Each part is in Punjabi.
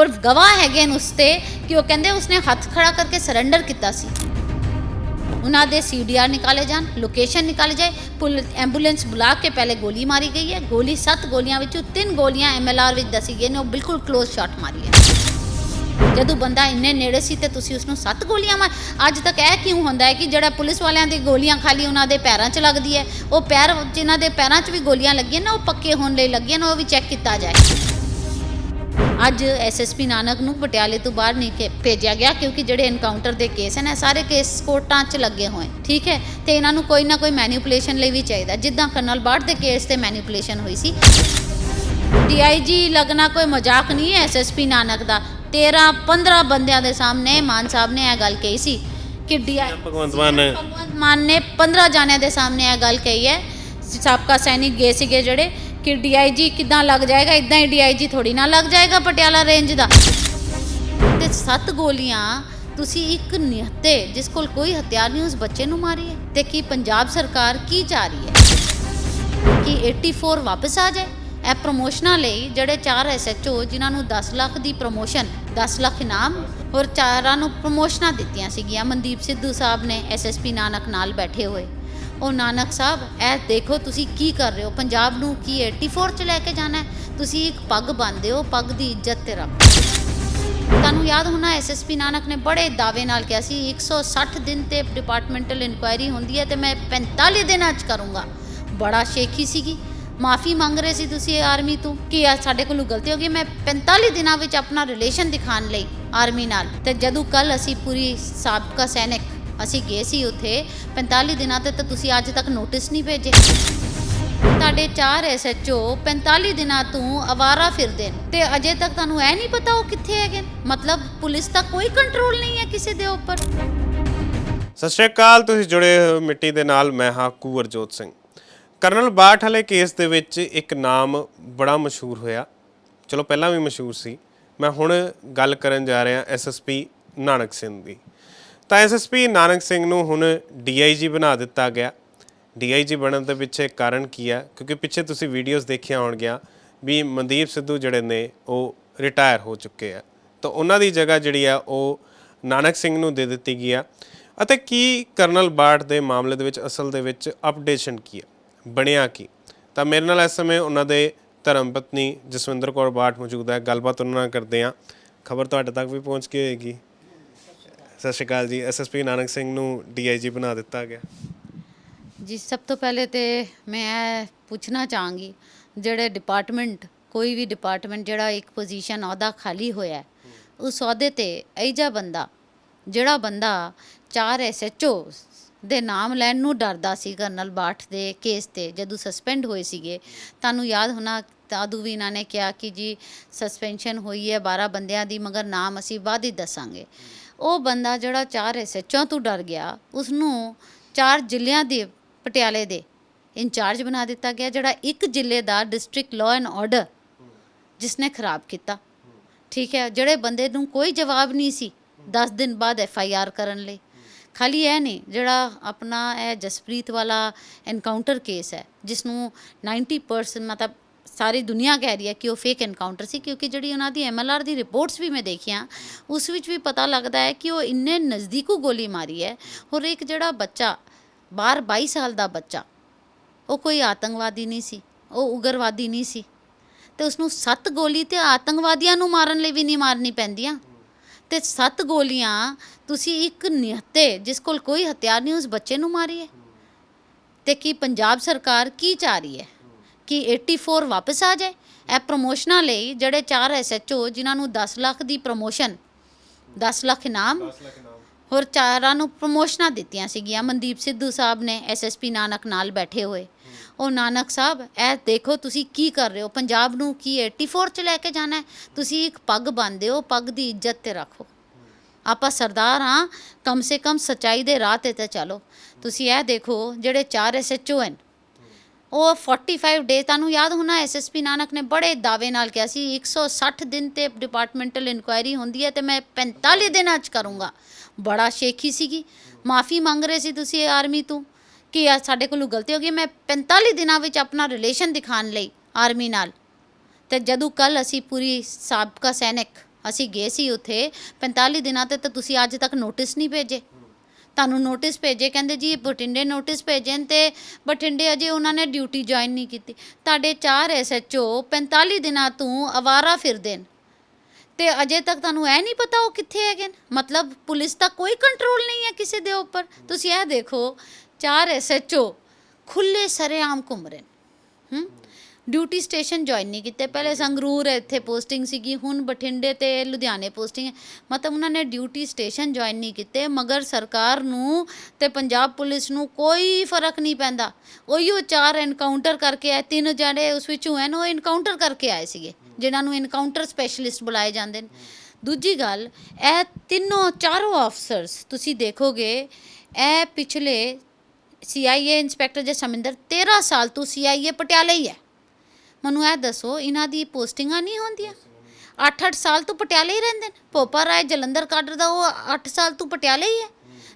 ਔਰ ਗਵਾਹ ਹੈਗੇ ਨੇ ਉਸ ਤੇ ਕਿ ਉਹ ਕਹਿੰਦੇ ਉਸਨੇ ਹੱਥ ਖੜਾ ਕਰਕੇ ਸਰੈਂਡਰ ਕੀਤਾ ਸੀ। ਉਹਨਾਂ ਦੇ ਸੀਡੀਆਰ ਨਿਕਾਲੇ ਜਾਣ ਲੋਕੇਸ਼ਨ ਨਿਕਾਲੇ ਜਾਏ, ਪੁਲ ਐਂਬੂਲੈਂਸ ਬੁਲਾ ਕੇ ਪਹਿਲੇ ਗੋਲੀ ਮਾਰੀ ਗਈ ਹੈ। ਗੋਲੀ 7 ਗੋਲੀਆਂ ਵਿੱਚੋਂ 3 ਗੋਲੀਆਂ ਐਮਐਲਆਰ ਵਿੱਚ ਦੱਸੀ ਗਈ ਨੇ, ਉਹ ਬਿਲਕੁਲ ਕਲੋਜ਼ ਸ਼ਾਟ ਮਾਰੀ ਹੈ। ਜਦੋਂ ਬੰਦਾ ਇੰਨੇ ਨੇੜੇ ਸੀ ਤੇ ਤੁਸੀਂ ਉਸ ਨੂੰ 7 ਗੋਲੀਆਂ ਮਾਰ ਅੱਜ ਤੱਕ ਇਹ ਕਿਉਂ ਹੁੰਦਾ ਹੈ ਕਿ ਜਿਹੜਾ ਪੁਲਿਸ ਵਾਲਿਆਂ ਦੀ ਗੋਲੀਆਂ ਖਾਲੀ ਉਹਨਾਂ ਦੇ ਪੈਰਾਂ 'ਚ ਲੱਗਦੀ ਹੈ, ਉਹ ਪੈਰ ਜਿਨ੍ਹਾਂ ਦੇ ਪੈਰਾਂ 'ਚ ਵੀ ਗੋਲੀਆਂ ਲੱਗੀਆਂ ਨਾ, ਉਹ ਪੱਕੇ ਹੋਣ ਲਈ ਲੱਗੀਆਂ ਨੇ, ਉਹ ਵੀ ਚੈੱਕ ਕੀਤਾ ਜਾਏ। ਅੱਜ ਐਸਐਸਪੀ ਨਾਨਕ ਨੂੰ ਪਟਿਆਲੇ ਤੋਂ ਬਾਹਰ ਨਹੀਂ ਭੇਜਿਆ ਗਿਆ ਕਿਉਂਕਿ ਜਿਹੜੇ ਐਨਕਾਊਂਟਰ ਦੇ ਕੇਸ ਹਨ ਇਹ ਸਾਰੇ ਕੇਸ ਕੋਰਟਾਂ 'ਚ ਲੱਗੇ ਹੋਏ ਠੀਕ ਹੈ? ਤੇ ਇਹਨਾਂ ਨੂੰ ਕੋਈ ਨਾ ਕੋਈ ਮੈਨੀਪੂਲੇਸ਼ਨ ਲਈ ਵੀ ਚਾਹੀਦਾ। ਜਿੱਦਾਂ ਕਰਨਲ ਬਾੜ ਦੇ ਕੇਸ ਤੇ ਮੈਨੀਪੂਲੇਸ਼ਨ ਹੋਈ ਸੀ। ਡੀਆਈਜੀ ਲੱਗਣਾ ਕੋਈ ਮਜ਼ਾਕ ਨਹੀਂ ਹੈ ਐਸਐਸਪੀ ਨਾਨਕ ਦਾ। 13 15 ਬੰਦਿਆਂ ਦੇ ਸਾਹਮਣੇ ਮਾਨ ਸਾਹਿਬ ਨੇ ਇਹ ਗੱਲ ਕਹੀ ਸੀ ਕਿ ਡੀਆਈ ਭਗਵੰਤ ਮਾਨ ਨੇ ਭਗਵੰਤ ਮਾਨ ਨੇ 15 ਜਾਣਿਆਂ ਦੇ ਸਾਹਮਣੇ ਇਹ ਗੱਲ ਕਹੀ ਹੈ। ਸਾਬਕਾ ਸੈਨਿਕ ਗਏ ਸੀਗੇ ਜਿਹੜੇ। ਕਿ ਡੀਆਈਜੀ ਕਿਦਾਂ ਲੱਗ ਜਾਏਗਾ ਇਦਾਂ ਹੀ ਡੀਆਈਜੀ ਥੋੜੀ ਨਾ ਲੱਗ ਜਾਏਗਾ ਪਟਿਆਲਾ ਰੇਂਜ ਦਾ। ਤੇ ਸੱਤ ਗੋਲੀਆਂ, ਤੁਸੀਂ ਇੱਕ ਨਿਹੱਤੇ ਜਿਸ ਕੋਲ ਕੋਈ ਹਥਿਆਰ ਨਹੀਂ, ਉਸ ਬੱਚੇ ਨੂੰ ਮਾਰੀ ਹੈ ਤੇ ਕੀ ਪੰਜਾਬ ਸਰਕਾਰ ਕੀ ਚਾਹ ਰਹੀ ਹੈ? ਕਿ 84 ਵਾਪਸ ਆ ਜਾਏ? ਇਹ ਪ੍ਰੋਮੋਸ਼ਨਾਂ ਲਈ ਜਿਹੜੇ ਚਾਰ ਐਸਐਚਓ ਜਿਨ੍ਹਾਂ ਨੂੰ 10 ਲੱਖ ਦੀ ਪ੍ਰੋਮੋਸ਼ਨ 10 ਲੱਖ ਇਨਾਮ ਔਰ ਚਾਰਾਂ ਨੂੰ ਪ੍ਰੋਮੋਸ਼ਨਾਂ ਦਿੱਤੀਆਂ ਸੀਗੀਆਂ। ਮਨਦੀਪ ਸਿੱਧੂ ਸਾਹਿਬ ਨੇ ਐਸਐਸਪੀ ਨਾਨਕ ਨਾਲ ਬੈਠੇ ਹੋਏ। ਉਹ ਨਾਨਕ ਸਾਹਿਬ, ਇਹ ਦੇਖੋ ਤੁਸੀਂ ਕੀ ਕਰ ਰਹੇ ਹੋ। ਪੰਜਾਬ ਨੂੰ ਕੀ 84 ਚ ਲੈ ਕੇ ਜਾਣਾ ਤੁਸੀਂ ਇੱਕ ਪੱਗ ਬੰਨਦੇ ਹੋ, ਪੱਗ ਦੀ ਇੱਜ਼ਤ ਤੇ ਰੱਖੋ। ਤੁਹਾਨੂੰ ਯਾਦ ਹੋਣਾ ਐਸਐਸਪੀ ਨਾਨਕ ਨੇ ਬੜੇ ਦਾਅਵੇ ਨਾਲ ਕਿਹਾ ਸੀ 160 ਦਿਨ ਤੇ ਡਿਪਾਰਟਮੈਂਟਲ ਇਨਕੁਆਇਰੀ ਹੁੰਦੀ ਹੈ ਤੇ ਮੈਂ 45 ਦਿਨਾਂ ਚ ਕਰੂੰਗਾ। ਬੜਾ ਸ਼ੇਖੀ ਸੀਗੀ। ਮਾਫੀ ਮੰਗ ਰਹੇ ਸੀ ਤੁਸੀਂ ਆਰਮੀ ਤੋਂ ਕਿ ਆ ਸਾਡੇ ਕੋਲੋਂ ਗਲਤੀ ਹੋ ਗਈ। ਮੈਂ 45 ਦਿਨਾਂ ਵਿੱਚ ਆਪਣਾ ਰਿਲੇਸ਼ਨ ਦਿਖਾਉਣ ਲਈ ਆਰਮੀ ਨਾਲ। ਤੇ ਜਦੋਂ ਕੱਲ ਅਸੀਂ ਪੂਰੀ ਸਾਬਕਾ ਸੈਨਿਕ ਅਸੀਂ ਗਏ ਸੀ ਉੱਥੇ 45 ਦਿਨਾਂ ਤੇ ਤਾਂ ਤੁਸੀਂ ਅੱਜ ਤੱਕ ਨੋਟਿਸ ਨਹੀਂ ਭੇਜੇ। ਤੁਹਾਡੇ ਚਾਰ ਐਸਐਚਓ 45 ਦਿਨਾਂ ਤੋਂ ਅਵਾਰਾ ਫਿਰਦੇ ਨੇ। ਤੇ ਅਜੇ ਤੱਕ ਤੁਹਾਨੂੰ ਇਹ ਨਹੀਂ ਪਤਾ ਉਹ ਕਿੱਥੇ ਹੈਗੇ ਮਤਲਬ ਪੁਲਿਸ ਦਾ ਕੋਈ ਕੰਟਰੋਲ ਨਹੀਂ ਹੈ ਕਿਸੇ ਦੇ ਉੱਪਰ। ਸਤਿ ਸ਼੍ਰੀ ਅਕਾਲ, ਤੁਸੀਂ ਜੁੜੇ ਹੋ ਮਿੱਟੀ ਦੇ ਨਾਲ, ਮੈਂ ਹਾਂ ਕੁਵਰਜੋਤ ਸਿੰਘ। ਕਰਨਲ ਬਾਠ ਵਾਲੇ ਕੇਸ ਦੇ ਵਿੱਚ ਇੱਕ ਨਾਮ ਬੜਾ ਮਸ਼ਹੂਰ ਹੋਇਆ। ਚਲੋ, ਪਹਿਲਾਂ ਵੀ ਮਸ਼ਹੂਰ ਸੀ। ਮੈਂ ਹੁਣ ਗੱਲ ਕਰਨ ਜਾ ਰਿਹਾ ਐਸਐਸਪੀ ਨਾਨਕ ਸਿੰਘ ਦੀ। ਤਾਂ ਐਸਐਸਪੀ ਨਾਨਕ ਸਿੰਘ ਨੂੰ ਹੁਣ ਡੀਆਈਜੀ ਬਣਾ ਦਿੱਤਾ ਗਿਆ। ਡੀਆਈਜੀ ਬਣਨ ਦੇ ਪਿੱਛੇ ਕਾਰਨ ਕੀ ਹੈ ਕਿਉਂਕਿ ਪਿੱਛੇ ਤੁਸੀਂ ਵੀਡੀਓਜ਼ ਦੇਖੀਆਂ ਹੋਣਗੀਆਂ ਵੀ ਮਨਦੀਪ ਸਿੱਧੂ ਜਿਹੜੇ ਨੇ, ਉਹ ਰਿਟਾਇਰ ਹੋ ਚੁੱਕੇ ਆ। ਤਾਂ ਉਹਨਾਂ ਦੀ ਜਗ੍ਹਾ ਜਿਹੜੀ ਆ, ਉਹ ਨਾਨਕ ਸਿੰਘ ਨੂੰ ਦੇ ਦਿੱਤੀ ਗਈ ਆ। ਅਤੇ ਕੀ ਕਰਨਲ ਬਾਠ ਦੇ ਮਾਮਲੇ ਦੇ ਵਿੱਚ, ਅਸਲ ਦੇ ਵਿੱਚ ਅਪਡੇਸ਼ਨ ਕੀ ਹੈ ਬਣਿਆ ਕੀ? ਤਾਂ ਮੇਰੇ ਨਾਲ ਇਸ ਸਮੇਂ ਉਹਨਾਂ ਦੇ ਧਰਮ ਪਤਨੀ ਜਸਵਿੰਦਰ ਕੌਰ ਬਾਠ ਮੌਜੂਦ ਹੈ। ਗੱਲਬਾਤ ਉਹਨਾਂ ਨਾਲ ਕਰਦੇ ਆ ਖਬਰ ਤੁਹਾਡੇ ਤੱਕ ਵੀ ਪਹੁੰਚ ਕੇ ਹੋਏਗੀ। ਸਤਿ ਸ਼੍ਰੀ ਅਕਾਲ ਜੀ ਐਸਐਸਪੀ ਨਾਨਕ ਸਿੰਘ ਨੂੰ ਡੀਆਈਜੀ ਬਣਾ ਦਿੱਤਾ ਗਿਆ। ਜੀ, ਸਭ ਤੋਂ ਪਹਿਲੇ ਤੇ ਮੈਂ ਪੁੱਛਣਾ ਚਾਹਾਂਗੀ, ਜਿਹੜੇ ਡਿਪਾਰਟਮੈਂਟ ਕੋਈ ਵੀ ਡਿਪਾਰਟਮੈਂਟ ਜਿਹੜਾ ਇੱਕ ਪੋਜੀਸ਼ਨ ਅਹੁਦਾ ਖਾਲੀ ਹੋਇਆ ਉਸ ਅਹੁਦੇ ਤੇ ਅਜਿਹਾ ਬੰਦਾ, ਜਿਹੜਾ ਬੰਦਾ ਚਾਰ ਐਸਐਚਓ ਦੇ ਨਾਮ ਲੈਣ ਨੂੰ ਡਰਦਾ ਸੀ, ਕਰਨਲ ਬਾਠ ਦੇ ਕੇਸ ਤੇ, ਜਦੋਂ ਸਸਪੈਂਡ ਹੋਏ ਸੀਗੇ, ਤੁਹਾਨੂੰ ਯਾਦ ਹੋਣਾ ਤਾਦੂ ਵੀ ਇਹਨਾਂ ਨੇ ਕਿਹਾ ਕਿ ਜੀ ਸਸਪੈਂਸ਼ਨ ਹੋਈ ਹੈ 12 ਬੰਦਿਆਂ ਦੀ, ਮਗਰ ਨਾਮ ਅਸੀਂ ਬਾਅਦ ਹੀ ਦੱਸਾਂਗੇ। ਉਹ ਬੰਦਾ ਜਿਹੜਾ ਚਾਰ ਐਸਐਚਓ ਤੋਂ ਡਰ ਗਿਆ ਉਸ ਨੂੰ ਚਾਰ ਜ਼ਿਲ੍ਹਿਆਂ ਦੇ ਪਟਿਆਲੇ ਦੇ ਇੰਚਾਰਜ ਬਣਾ ਦਿੱਤਾ ਗਿਆ, ਜਿਹੜਾ ਇੱਕ ਜ਼ਿਲ੍ਹੇ ਦਾ ਡਿਸਟ੍ਰਿਕਟ ਲਾਅ ਐਂਡ ਆਰਡਰ ਜਿਸਨੇ ਖਰਾਬ ਕੀਤਾ। ਠੀਕ ਹੈ, ਜਿਹੜੇ ਬੰਦੇ ਨੂੰ ਕੋਈ ਜਵਾਬ ਨਹੀਂ ਸੀ 10 ਦਿਨ ਬਾਅਦ ਐਫ ਆਈ ਆਰ ਕਰਨ ਲਈ। ਖਾਲੀ ਇਹ ਨਹੀਂ, ਜਿਹੜਾ ਆਪਣਾ ਇਹ ਜਸਪ੍ਰੀਤ ਵਾਲਾ ਐਨਕਾਊਂਟਰ ਕੇਸ ਹੈ ਜਿਸ ਨੂੰ 90% ਮਤਲਬ ਸਾਰੀ ਦੁਨੀਆ ਕਹਿ ਰਹੀ ਹੈ ਕਿ ਉਹ ਫੇਕ ਐਨਕਾਊਂਟਰ ਸੀ, ਕਿਉਂਕਿ ਜਿਹੜੀ ਉਹਨਾਂ ਦੀ ਐਮਐਲਆਰ ਦੀ ਰਿਪੋਰਟਸ ਵੀ ਮੈਂ ਦੇਖੀਆਂ, ਉਸ ਵਿੱਚ ਵੀ ਪਤਾ ਲੱਗਦਾ ਹੈ ਕਿ ਉਹ ਇੰਨੇ ਨਜ਼ਦੀਕੂ ਗੋਲੀ ਮਾਰੀ ਹੈ। ਔਰ ਇੱਕ ਜਿਹੜਾ ਬੱਚਾ, ਬਾਹਰ 22 ਸਾਲ ਦਾ ਬੱਚਾ, ਉਹ ਕੋਈ ਆਤੰਕਵਾਦੀ ਨਹੀਂ ਸੀ, ਉਹ ਉਗਰਵਾਦੀ ਨਹੀਂ ਸੀ। ਤੇ ਉਸ ਨੂੰ ਸੱਤ ਗੋਲੀ ਤੇ ਆਤੰਕਵਾਦੀਆਂ ਨੂੰ ਮਾਰਨ ਲਈ ਵੀ ਨਹੀਂ ਮਾਰਨੀ ਪੈਂਦੀਆਂ। ਤੇ ਸੱਤ ਗੋਲੀਆਂ, ਤੁਸੀਂ ਇੱਕ ਨਿਹੱਤੇ, ਜਿਸ ਕੋਲ ਕੋਈ ਹਥਿਆਰ ਨਹੀਂ, ਉਸ ਬੱਚੇ ਨੂੰ ਮਾਰੀ ਹੈ ਤੇ ਕੀ ਪੰਜਾਬ ਸਰਕਾਰ ਕੀ ਚਾਹ ਰਹੀ ਹੈ? ਕਿ 84 ਵਾਪਸ ਆ ਜਾਏ। ਇਹ ਪ੍ਰੋਮੋਸ਼ਨਾਂ ਲਈ ਜਿਹੜੇ ਚਾਰ ਐਸਐਚਓ ਜਿਨ੍ਹਾਂ ਨੂੰ 10 ਲੱਖ ਦੀ ਪ੍ਰੋਮੋਸ਼ਨ 10 ਲੱਖ ਇਨਾਮ ਹੋਰ ਚਾਰਾਂ ਨੂੰ ਪ੍ਰੋਮੋਸ਼ਨਾਂ ਦਿੱਤੀਆਂ ਸੀਗੀਆਂ। ਮਨਦੀਪ ਸਿੱਧੂ ਸਾਹਿਬ ਨੇ ਐਸਐਸਪੀ ਨਾਨਕ ਨਾਲ ਬੈਠੇ ਹੋਏ। ਉਹ ਨਾਨਕ ਸਾਹਿਬ ਇਹ ਦੇਖੋ ਤੁਸੀਂ ਕੀ ਕਰ ਰਹੇ ਹੋ। ਪੰਜਾਬ ਨੂੰ ਕੀ 84 ਚ ਲੈ ਕੇ ਜਾਣਾ ਤੁਸੀਂ ਇੱਕ ਪੱਗ ਬੰਨਦੇ ਹੋ ਪੱਗ ਦੀ ਇੱਜ਼ਤ ਤੇ ਰੱਖੋ। ਆਪਾਂ ਸਰਦਾਰ ਹਾਂ ਕਮ ਸੇ ਕਮ ਸਚਾਈ ਦੇ ਰਾਹ ਤੇ ਤੇ ਚਲੋ। ਤੁਸੀਂ ਇਹ ਦੇਖੋ ਜਿਹੜੇ ਚਾਰ ਐਸਐਚਓ ਹਨ ਉਹ 45 ਡੇ ਤੁਹਾਨੂੰ ਯਾਦ ਹੋਣਾ ਐਸਐਸਪੀ ਨਾਨਕ ਨੇ ਬੜੇ ਦਾਅਵੇ ਨਾਲ ਕਿਹਾ ਸੀ 160 ਦਿਨ ਤੇ ਡਿਪਾਰਟਮੈਂਟਲ ਇਨਕੁਆਇਰੀ ਹੁੰਦੀ ਹੈ ਤੇ ਮੈਂ 45 ਦਿਨਾਂ ਚ ਕਰੂੰਗਾ। ਬੜਾ ਸ਼ੇਖੀ ਸੀਗੀ। ਮਾਫੀ ਮੰਗ ਰਹੇ ਸੀ ਤੁਸੀਂ ਆਰਮੀ ਤੋਂ ਕਿ ਆ ਸਾਡੇ ਕੋਲੋਂ ਗਲਤੀ ਹੋ ਗਈ। ਮੈਂ 45 ਦਿਨਾਂ ਵਿੱਚ ਆਪਣਾ ਰਿਲੇਸ਼ਨ ਦਿਖਾਉਣ ਲਈ ਆਰਮੀ ਨਾਲ। ਤੇ ਜਦੋਂ ਕੱਲ ਅਸੀਂ ਪੂਰੀ ਸਾਬਕਾ ਸੈਨਿਕ, ਅਸੀਂ ਗਏ ਸੀ ਉੱਥੇ 45 ਦਿਨਾਂ ਤੇ ਤਾਂ ਤੁਸੀਂ ਅੱਜ ਤੱਕ ਨੋਟਿਸ ਨਹੀਂ ਭੇਜੇ। ਤੁਹਾਨੂੰ ਨੋਟਿਸ ਭੇਜੇ, ਕਹਿੰਦੇ ਜੀ ਬਠਿੰਡੇ ਨੋਟਿਸ ਭੇਜੇ ਨੇ ਤੇ ਬਠਿੰਡੇ ਅਜੇ ਉਹਨਾਂ ਨੇ ਡਿਊਟੀ ਜੁਆਇਨ ਨਹੀਂ ਕੀਤੀ। ਤੁਹਾਡੇ ਚਾਰ ਐਸਐਚਓ 45 ਦਿਨਾਂ ਤੋਂ ਅਵਾਰਾ ਫਿਰਦੇ ਨੇ। ਤੇ ਅਜੇ ਤੱਕ ਤੁਹਾਨੂੰ ਇਹ ਨਹੀਂ ਪਤਾ ਉਹ ਕਿੱਥੇ ਹੈਗੇ ਨੇ। ਮਤਲਬ ਪੁਲਿਸ ਦਾ ਕੋਈ ਕੰਟਰੋਲ ਨਹੀਂ ਹੈ ਕਿਸੇ ਦੇ ਉੱਪਰ। ਤੁਸੀਂ ਇਹ ਦੇਖੋ, ਚਾਰ ਐਸਐਚਓ ਖੁੱਲੇ ਸਰੇਆਮ ਘੁੰਮ ਰਹੇ ਨੇ। ਹੂੰ? ਡਿਊਟੀ ਸਟੇਸ਼ਨ ਜੁਆਇਨ ਨਹੀਂ ਕੀਤੇ। ਪਹਿਲੇ ਸੰਗਰੂਰ ਇੱਥੇ ਪੋਸਟਿੰਗ ਸੀਗੀ, ਹੁਣ ਬਠਿੰਡੇ ਤੇ ਲੁਧਿਆਣੇ ਪੋਸਟਿੰਗ ਹੈ। ਮਤਲਬ ਉਹਨਾਂ ਨੇ ਡਿਊਟੀ ਸਟੇਸ਼ਨ ਜੁਆਇਨ ਨਹੀਂ ਕੀਤੇ, ਮਗਰ ਸਰਕਾਰ ਨੂੰ ਤੇ ਪੰਜਾਬ ਪੁਲਿਸ ਨੂੰ ਕੋਈ ਫ਼ਰਕ ਨਹੀਂ ਪੈਂਦਾ। ਉਹੀਓ ਚਾਰ ਐਨਕਾਊਂਟਰ ਕਰਕੇ ਆਏ, ਤਿੰਨ ਜਿਹੜੇ ਉਸ ਵਿੱਚੋਂ ਹਨ ਉਹ ਐਨਕਾਊਂਟਰ ਕਰਕੇ ਆਏ ਸੀਗੇ, ਜਿਨ੍ਹਾਂ ਨੂੰ ਐਨਕਾਊਂਟਰ ਸਪੈਸ਼ਲਿਸਟ ਬੁਲਾਏ ਜਾਂਦੇ ਨੇ। ਦੂਜੀ ਗੱਲ, ਇਹ ਤਿੰਨੋਂ ਚਾਰੋਂ ਅਫਸਰਸ ਤੁਸੀਂ ਦੇਖੋਗੇ, ਇਹ ਪਿਛਲੇ ਸੀਆਈਏ ਇੰਸਪੈਕਟਰ ਜਸਮਿੰਦਰ 13 ਸਾਲ ਤੋਂ ਸੀਆਈਏ ਪਟਿਆਲੇ ਹੀ ਹੈ। ਮੈਨੂੰ ਇਹ ਦੱਸੋ, ਇਹਨਾਂ ਦੀ ਪੋਸਟਿੰਗਾਂ ਨਹੀਂ ਹੁੰਦੀਆਂ? 8-8 ਸਾਲ ਤੋਂ ਪਟਿਆਲੇ ਹੀ ਰਹਿੰਦੇ ਨੇ। ਭੋਪਾ ਰਾਏ ਜਲੰਧਰ ਕਾਡਰ ਦਾ, ਉਹ 8 ਸਾਲ ਤੋਂ ਪਟਿਆਲੇ ਹੀ ਹੈ।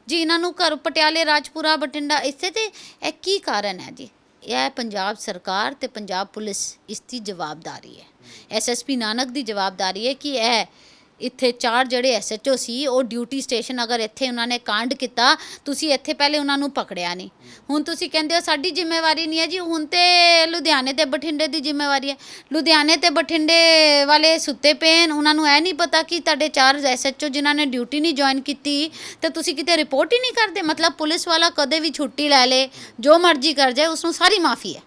ਜੀ, ਇਹਨਾਂ ਨੂੰ ਘਰ ਪਟਿਆਲੇ, ਰਾਜਪੁਰਾ, ਬਠਿੰਡਾ, ਇਸੇ ਤੇ ਇਹ ਕੀ ਕਾਰਨ ਹੈ ਜੀ? ਇਹ ਪੰਜਾਬ ਸਰਕਾਰ ਤੇ ਪੰਜਾਬ ਪੁਲਿਸ ਇਸ ਦੀ ਜਵਾਬਦਾਰੀ ਹੈ। ਐਸਐਸਪੀ ਨਾਨਕ ਦੀ ਜਵਾਬਦਾਰੀ ਹੈ ਕਿ ਇਹ ਇੱਥੇ ਚਾਰ ਜਿਹੜੇ ਐਸਐਚਓ ਸੀ, ਉਹ ਡਿਊਟੀ ਸਟੇਸ਼ਨ ਅਗਰ ਇੱਥੇ ਉਹਨਾਂ ਨੇ ਕਾਂਡ ਕੀਤਾ, ਤੁਸੀਂ ਇੱਥੇ ਪਹਿਲੇ ਉਹਨਾਂ ਨੂੰ ਪਕੜਿਆ ਨਹੀਂ। ਹੁਣ ਤੁਸੀਂ ਕਹਿੰਦੇ ਹੋ ਸਾਡੀ ਜ਼ਿੰਮੇਵਾਰੀ ਨਹੀਂ ਹੈ ਜੀ, ਹੁਣ ਤੇ ਲੁਧਿਆਣੇ ਤੇ ਬਠਿੰਡੇ ਦੀ ਜ਼ਿੰਮੇਵਾਰੀ ਹੈ। ਲੁਧਿਆਣੇ ਤੇ ਬਠਿੰਡੇ ਵਾਲੇ ਸੁੱਤੇ ਪਏ ਨੇ ਉਹਨਾਂ ਨੂੰ ਇਹ ਨਹੀਂ ਪਤਾ ਕਿ ਤੁਹਾਡੇ ਚਾਰ ਐਸਐਚਓ ਜਿਨ੍ਹਾਂ ਨੇ ਡਿਊਟੀ ਨਹੀਂ ਜੁਆਇਨ ਕੀਤੀ, ਤੇ ਤੁਸੀਂ ਕਿਤੇ ਰਿਪੋਰਟ ਹੀ ਨਹੀਂ ਕਰਦੇ? ਮਤਲਬ ਪੁਲਿਸ ਵਾਲਾ ਕਦੇ ਵੀ ਛੁੱਟੀ ਲੈ ਲੇ, ਜੋ ਮਰਜ਼ੀ ਕਰ ਜਾਏ ਉਸ ਨੂੰ ਸਾਰੀ ਮਾਫੀ ਹੈ।